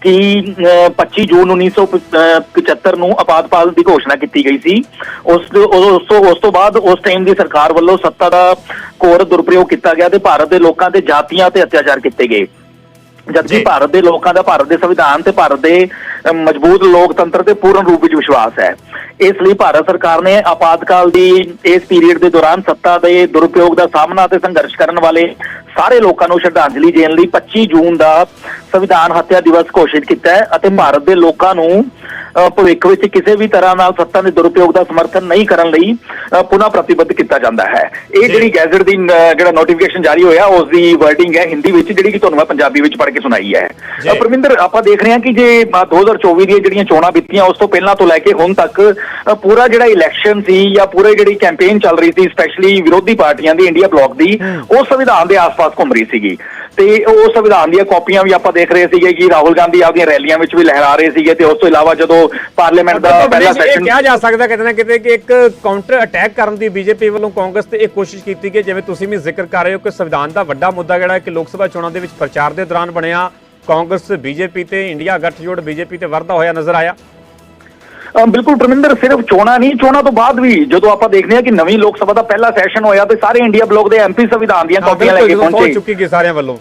ਕਿ 25 ਜੂਨ 1975 ਨੂੰ ਆਪਾਤਕਾਲ ਦੀ ਘੋਸ਼ਣਾ ਕੀਤੀ ਗਈ ਸੀ ਉਸ ਉਸ ਤੋਂ ਉਸ ਤੋਂ ਬਾਅਦ ਉਸ ਟਾਈਮ ਦੀ ਸਰਕਾਰ ਵੱਲੋਂ ਸੱਤਾ ਦਾ ਕੋਰ ਦੁਰਪ੍ਰਯੋਗ ਕੀਤਾ ਗਿਆ ਤੇ ਭਾਰਤ ਦੇ ਲੋਕਾਂ ਤੇ ਜਾਤੀਆਂ ਤੇ ਅਤਿਆਚਾਰ ਕੀਤੇ ਗਏ ਜਦਕਿ। ਭਾਰਤ ਦੇ ਲੋਕਾਂ ਦਾ ਭਾਰਤ ਦੇ ਸੰਵਿਧਾਨ ਤੇ ਭਾਰਤ ਦੇ ਮਜ਼ਬੂਤ ਲੋਕਤੰਤਰ ਤੇ ਪੂਰਨ ਰੂਪ ਵਿੱਚ ਵਿਸ਼ਵਾਸ ਹੈ। ਇਸ ਲਈ ਭਾਰਤ ਸਰਕਾਰ ਨੇ ਆਪਾਤਕਾਲ ਦੀ ਇਸ ਪੀਰੀਅਡ ਦੇ ਦੌਰਾਨ ਸੱਤਾ ਦੇ ਦੁਰਉਪਯੋਗ ਦਾ ਸਾਹਮਣਾ ਤੇ ਸੰਘਰਸ਼ ਕਰਨ ਵਾਲੇ ਸਾਰੇ ਲੋਕਾਂ ਨੂੰ ਸ਼ਰਧਾਂਜਲੀ ਦੇਣ ਲਈ 25 ਜੂਨ ਦਾ ਸੰਵਿਧਾਨ ਹੱਤਿਆ ਦਿਵਸ ਘੋਸ਼ਿਤ ਕੀਤਾ ਹੈ ਅਤੇ ਭਾਰਤ ਦੇ ਲੋਕਾਂ ਨੂੰ ਭਵਿੱਖ ਵਿੱਚ ਕਿਸੇ ਵੀ ਤਰ੍ਹਾਂ ਨਾਲ ਸੱਤਾ ਦੇ ਦੁਰਉਪਯੋਗ ਦਾ ਸਮਰਥਨ ਨਹੀਂ ਕਰਨ ਲਈ ਪੁਨः ਪ੍ਰਤੀਬੱਧ ਕੀਤਾ ਜਾਂਦਾ ਹੈ। ਇਹ ਜਿਹੜੀ ਗੈਜ਼ਟ ਦੀ ਜਿਹੜਾ ਨੋਟੀਫਿਕੇਸ਼ਨ ਜਾਰੀ ਹੋਇਆ ਉਸ ਦੀ ਵਰਡਿੰਗ ਹੈ ਹਿੰਦੀ ਵਿੱਚ ਜਿਹੜੀ ਕਿ ਤੁਹਾਨੂੰ ਮੈਂ ਪੰਜਾਬੀ ਵਿੱਚ ਪੜ੍ਹ ਕੇ ਸੁਣਾਈ ਹੈ। ਪਰਮਿੰਦਰ ਆਪਾਂ ਦੇਖ ਰਹੇ ਹਾਂ ਕਿ ਜੇ ਅ, 2024 ਦੀਆਂ ਜਿਹੜੀਆਂ ਚੋਣਾਂ ਬੀਤੀਆਂ ਉਸ ਤੋਂ ਪਹਿਲਾਂ ਤੋਂ ਲੈ ਕੇ ਹੁਣ ਤੱਕ ਪੂਰਾ ਜਿਹੜਾ ਇਲੈਕਸ਼ਨ ਸੀ ਜਾਂ ਪੂਰੇ ਜਿਹੜੀ ਕੈਂਪੇਨ ਚੱਲ ਰਹੀ ਸੀ ਸਪੈਸ਼ਲੀ ਵਿਰੋਧੀ ਪਾਰਟੀਆਂ ਦੀ ਇੰਡੀਆ ਬਲੌਕ ਦੀ ਉਹ ਸੰਵਿਧਾਨ ਦੇ ਆਸ-ਪਾਸ ਘੁੰਮ ਰਹੀ ਸੀਗੀ। ਤੇ ਉਹ ਸੰਵਿਧਾਨ ਦੀਆਂ ਕਾਪੀਆਂ ਵੀ ਆਪਾਂ ਦੇਖ ਰਹੇ ਸੀਗੇ ਕਿ ਰਾਹੁਲ ਗਾਂਧੀ ਆਪਦੀਆਂ ਰੈਲੀਆਂ ਵਿੱਚ ਵੀ ਲਹਿਰਾ ਰਹੇ ਸੀਗੇ ਤੇ ਉਸ ਤੋਂ ਇਲਾਵਾ ਜਦੋਂ ਪਾਰਲੀਮੈਂਟ ਦਾ ਪਹਿਲਾ ਇਹ ਸੈਸ਼ਨ ਕਿਹਾ ਜਾ ਸਕਦਾ ਕਿਤੇ ਨਾ ਕਿਤੇ ਕਿ ਇੱਕ ਕਾਊਂਟਰ ਅਟੈਕ ਕਰਨ ਦੀ ਬੀਜੇਪੀ ਵੱਲੋਂ ਕਾਂਗਰਸ ਤੇ ਇਹ ਕੋਸ਼ਿਸ਼ ਕੀਤੀ ਗਈ ਜਿਵੇਂ ਤੁਸੀਂ ਵੀ ਜ਼ਿਕਰ ਕਰ ਰਹੇ ਹੋ ਕਿ ਸੰਵਿਧਾਨ ਦਾ ਵੱਡਾ ਮੁੱਦਾ ਜਿਹੜਾ ਕਿ ਲੋਕ ਸਭਾ ਚੋਣਾਂ ਦੇ ਵਿੱਚ ਪ੍ਰਚਾਰ ਦੇ ਦੌਰਾਨ ਬਣਿਆ ਕਾਂਗਰਸ ਬੀਜੇਪੀ ਤੇ ਇੰਡੀਆ ਗੱਠਜੋੜ ਬੀਜੇਪੀ ਤੇ ਵਰਦਾ ਹੋਇਆ ਨਜ਼ਰ ਆਇਆ। ਬਿਲਕੁਲ ਪਰਮਿੰਦਰ ਸਿਰਫ ਚੋਣਾਂ ਨਹੀਂ ਚੋਣਾਂ ਤੋਂ ਬਾਅਦ ਵੀ ਜਦੋਂ ਆਪਾਂ ਦੇਖਦੇ ਹਾਂ ਕਿ ਨਵੀਂ ਲੋਕ ਸਭਾ ਦਾ ਪਹਿਲਾ ਸੈਸ਼ਨ ਹੋਇਆ ਤੇ ਸਾਰੇ ਇੰਡੀਆ ਬਲੌਕ ਦੇ ਐਮਪੀ ਸੰਵਿਧਾਨ ਦੀਆਂ ਕਾਪੀਆਂ ਲੈ ਕੇ ਪਹੁੰਚ। ਚੁੱਕੀ ਗਈ ਸਾਰਿਆਂ ਵੱਲੋਂ।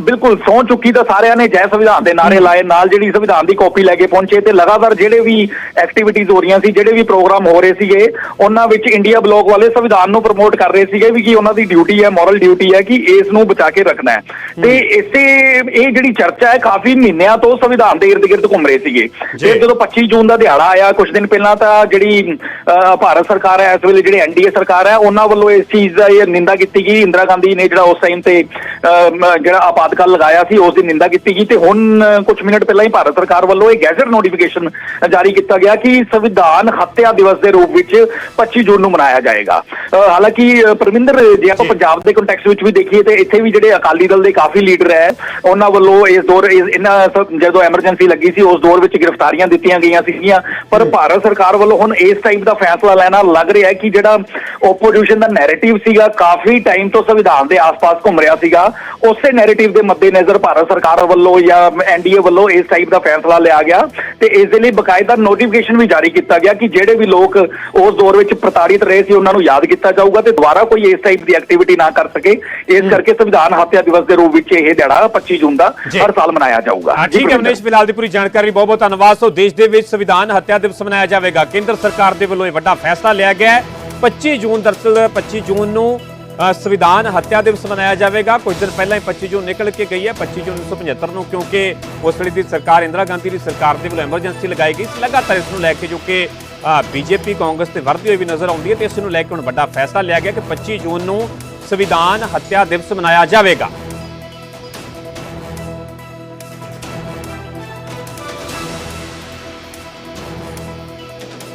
ਬਿਲਕੁਲ ਸੌ ਚੁੱਕੀ ਤਾਂ ਸਾਰਿਆਂ ਨੇ ਜੈ ਸੰਵਿਧਾਨ ਦੇ ਨਾਰੇ ਲਾਏ ਨਾਲ ਜਿਹੜੀ ਸੰਵਿਧਾਨ ਦੀ ਕਾਪੀ ਲੈ ਕੇ ਪਹੁੰਚੇ ਤੇ ਲਗਾਤਾਰ ਜਿਹੜੇ ਵੀ ਐਕਟੀਵਿਟੀਜ਼ ਹੋ ਰਹੀਆਂ ਸੀ ਜਿਹੜੇ ਵੀ ਪ੍ਰੋਗਰਾਮ ਹੋ ਰਹੇ ਸੀਗੇ ਉਹਨਾਂ ਵਿੱਚ ਇੰਡੀਆ ਬਲੌਕ ਵਾਲੇ ਸੰਵਿਧਾਨ ਨੂੰ ਪ੍ਰਮੋਟ ਕਰ ਰਹੇ ਸੀਗੇ ਵੀ ਕਿ ਉਹਨਾਂ ਦੀ ਡਿਊਟੀ ਹੈ ਮੋਰਲ ਡਿਊਟੀ ਹੈ ਕਿ ਇਸ ਨੂੰ ਬਚਾ ਕੇ ਰੱਖਣਾ ਹੈ। ਤੇ ਇਸੇ ਇਹ ਜਿਹੜੀ ਚਰਚਾ ਹੈ ਕਾਫੀ ਮਹੀਨਿਆਂ ਤੋਂ ਸੰਵਿਧਾਨ ਦੇ ਇਰਦ-ਗਿਰਦ ਘੁੰਮ ਰਹੇ ਸੀਗੇ। ਤੇ ਜਦੋਂ 25 ਜੂਨ ਦਾ ਦਿਹਾੜਾ ਆਇਆ ਕੁਝ ਦਿਨ ਪਹਿਲਾਂ ਤਾਂ ਜਿਹੜੀ ਭਾਰਤ ਸਰਕਾਰ ਹੈ ਇਸ ਵੇਲੇ ਜਿਹੜੀ ਐਨਡੀਏ ਸਰਕਾਰ ਹੈ ਉਹਨਾਂ ਵੱਲੋਂ ਇਸ ਚੀਜ਼ ਦਾ ਇਹ ਨਿੰਦਾ ਕੀਤੀ ਗਈ। ਇੰਦਰਾ ਗਾਂਧੀ ਨੇ ਜਿਹੜਾ ਉਸ ਟਾਈਮ ਤੇ ਜਿਹੜਾ ਆਪਾਤਕਾਲ ਲਗਾਇਆ ਸੀ ਉਸ ਦੀ ਨਿੰਦਾ ਕੀਤੀ ਗਈ ਤੇ ਹੁਣ ਕੁਝ ਮਿੰਟ ਪਹਿਲਾਂ ਹੀ ਭਾਰਤ ਸਰਕਾਰ ਵੱਲੋਂ ਇਹ ਗੈਜ਼ਟ ਨੋਟੀਫਿਕੇਸ਼ਨ ਜਾਰੀ ਕੀਤਾ ਗਿਆ ਕਿ ਸੰਵਿਧਾਨ ਹੱਤਿਆ ਦਿਵਸ ਦੇ ਰੂਪ ਵਿੱਚ 25 ਜੂਨ ਨੂੰ ਮਨਾਇਆ ਜਾਏਗਾ। ਹਾਲਾਂਕਿ ਪਰਮਿੰਦਰ ਜੇ ਆਪਾਂ ਪੰਜਾਬ ਦੇ ਕੰਟੈਕਸਟ ਵਿੱਚ ਵੀ ਦੇਖੀਏ ਤੇ ਇੱਥੇ ਵੀ ਜਿਹੜੇ ਅਕਾਲੀ ਦਲ ਦੇ ਕਾਫੀ ਲੀਡਰ ਹੈ ਉਹਨਾਂ ਵੱਲੋਂ ਇਸ ਦੌਰ ਇਹਨਾਂ ਜਦੋਂ ਐਮਰਜੈਂਸੀ ਲੱਗੀ ਸੀ ਉਸ ਦੌਰ ਵਿੱਚ ਗ੍ਰਿਫਤਾਰੀਆਂ ਦਿੱਤੀਆਂ ਗਈਆਂ ਸੀਗੀਆਂ। ਪਰ ਭਾਰਤ ਸਰਕਾਰ ਵੱਲੋਂ ਹੁਣ ਇਸ ਟਾਈਪ ਦਾ ਫੈਸਲਾ ਲੈਣਾ ਲੱਗ ਰਿਹਾ ਹੈ ਕਿ ਜਿਹੜਾ ਓਪੋਜੀਸ਼ਨ ਦਾ ਨੈਰੇਟਿਵ ਸੀਗਾ ਕਾਫੀ ਟਾਈਮ ਤੋਂ ਸੰਵਿਧਾਨ ਦੇ ਆਸ-ਪਾਸ ਘੁੰਮ ਰਿਹਾ ਸੀਗਾ ਉਸੇ ਨੈਰੇਟਿਵ ਦੇ ਮੱਦੇਨਜ਼ਰ ਭਾਰਤ ਸਰਕਾਰ ਵੱਲੋਂ ਜਾਂ ਐਨਡੀਏ ਵੱਲੋਂ ਇਸ ਟਾਈਪ ਦਾ ਫੈਸਲਾ ਲਿਆ ਗਿਆ ਤੇ ਇਸ ਦੇ ਲਈ ਬਕਾਇਦਾ ਨੋਟੀਫਿਕੇਸ਼ਨ ਵੀ ਜਾਰੀ ਕੀਤਾ ਗਿਆ ਕਿ ਜਿਹੜੇ ਵੀ ਲੋਕ ਉਸ ਦੌਰ ਵਿੱਚ ਪ੍ਰਤਾੜਿਤ ਰਹੇ ਸੀ ਉਹਨਾਂ ਨੂੰ ਯਾਦ ਕੀਤਾ ਜਾਊਗਾ ਤੇ ਦੁਬਾਰਾ ਕੋਈ ਇਸ ਟਾਈਪ ਦੀ ਐਕਟੀਵਿਟੀ ਨਾ ਕਰ ਸਕੇ। ਇਸ ਕਰਕੇ ਸੰਵਿਧਾਨ ਹੱਤਿਆ ਦਿਵਸ ਦੇ ਰੂਪ ਵਿੱਚ ਇਹ ਦਿਹਾੜਾ 25 ਜੂਨ ਦਾ। ਹਰ ਸਾਲ ਮਨਾਇਆ ਜਾਊਗਾ। ਠੀਕ ਹੈ ਭੁਪਿੰਦਰ। ਮਨੀਸ਼ ਫਿਲਹਾਲ ਦੀ ਪੂਰੀ ਜਾਣਕਾਰੀ ਬਹੁਤ ਬਹੁਤ ਧੰਨਵਾਦ। ਸੋ ਦੇਸ਼ ਦੇ ਵਿੱਚ ਸੰਵਿਧਾਨ ਹੱਤਿਆ ਦਿਵਸ ਮਨਾਇਆ ਜਾਵੇਗਾ। ਕੇਂਦਰ ਸਰਕਾਰ ਦੇ ਵੱਲੋਂ ਇਹ ਵੱਡਾ ਫੈਸਲਾ ਲਿਆ ਗਿਆ ਹੈ। 25 ਜੂਨ ਦਰਅਸਲ 25 ਜੂਨ ਨੂੰ ਸੰਵਿਧਾਨ ਹੱਤਿਆ ਦਿਵਸ ਮਨਾਇਆ ਜਾਵੇਗਾ। ਕੁਝ ਦਿਨ ਪਹਿਲਾਂ ਹੀ 25 ਜੂਨ ਨਿਕਲ ਕੇ ਗਈ ਹੈ 25 ਜੂਨ 1975 ਨੂੰ, ਕਿਉਂਕਿ ਉਸ ਵੇਲੇ ਦੀ ਸਰਕਾਰ ਇੰਦਰਾ ਗਾਂਧੀ ਦੀ ਸਰਕਾਰ ਦੇ ਵੱਲੋਂ ਐਮਰਜੈਂਸੀ ਲਗਾਈ ਗਈ ਸੀ। ਲਗਾਤਾਰ ਇਸ ਨੂੰ ਲੈ ਕੇ ਜੋ ਕਿ ਬੀਜੇਪੀ, ਕਾਂਗਰਸ ਤੇ ਵਰਦੀ ਹੋਈ ਵੀ ਨਜ਼ਰ ਆਉਂਦੀ ਹੈ ਤੇ ਇਸ ਨੂੰ ਲੈ ਕੇ ਹੁਣ ਵੱਡਾ ਫੈਸਲਾ ਲਿਆ ਗਿਆ ਕਿ 25 ਜੂਨ ਨੂੰ ਸੰਵਿਧਾਨ ਹੱਤਿਆ ਦਿਵਸ ਮਨਾਇਆ ਜਾਵੇਗਾ।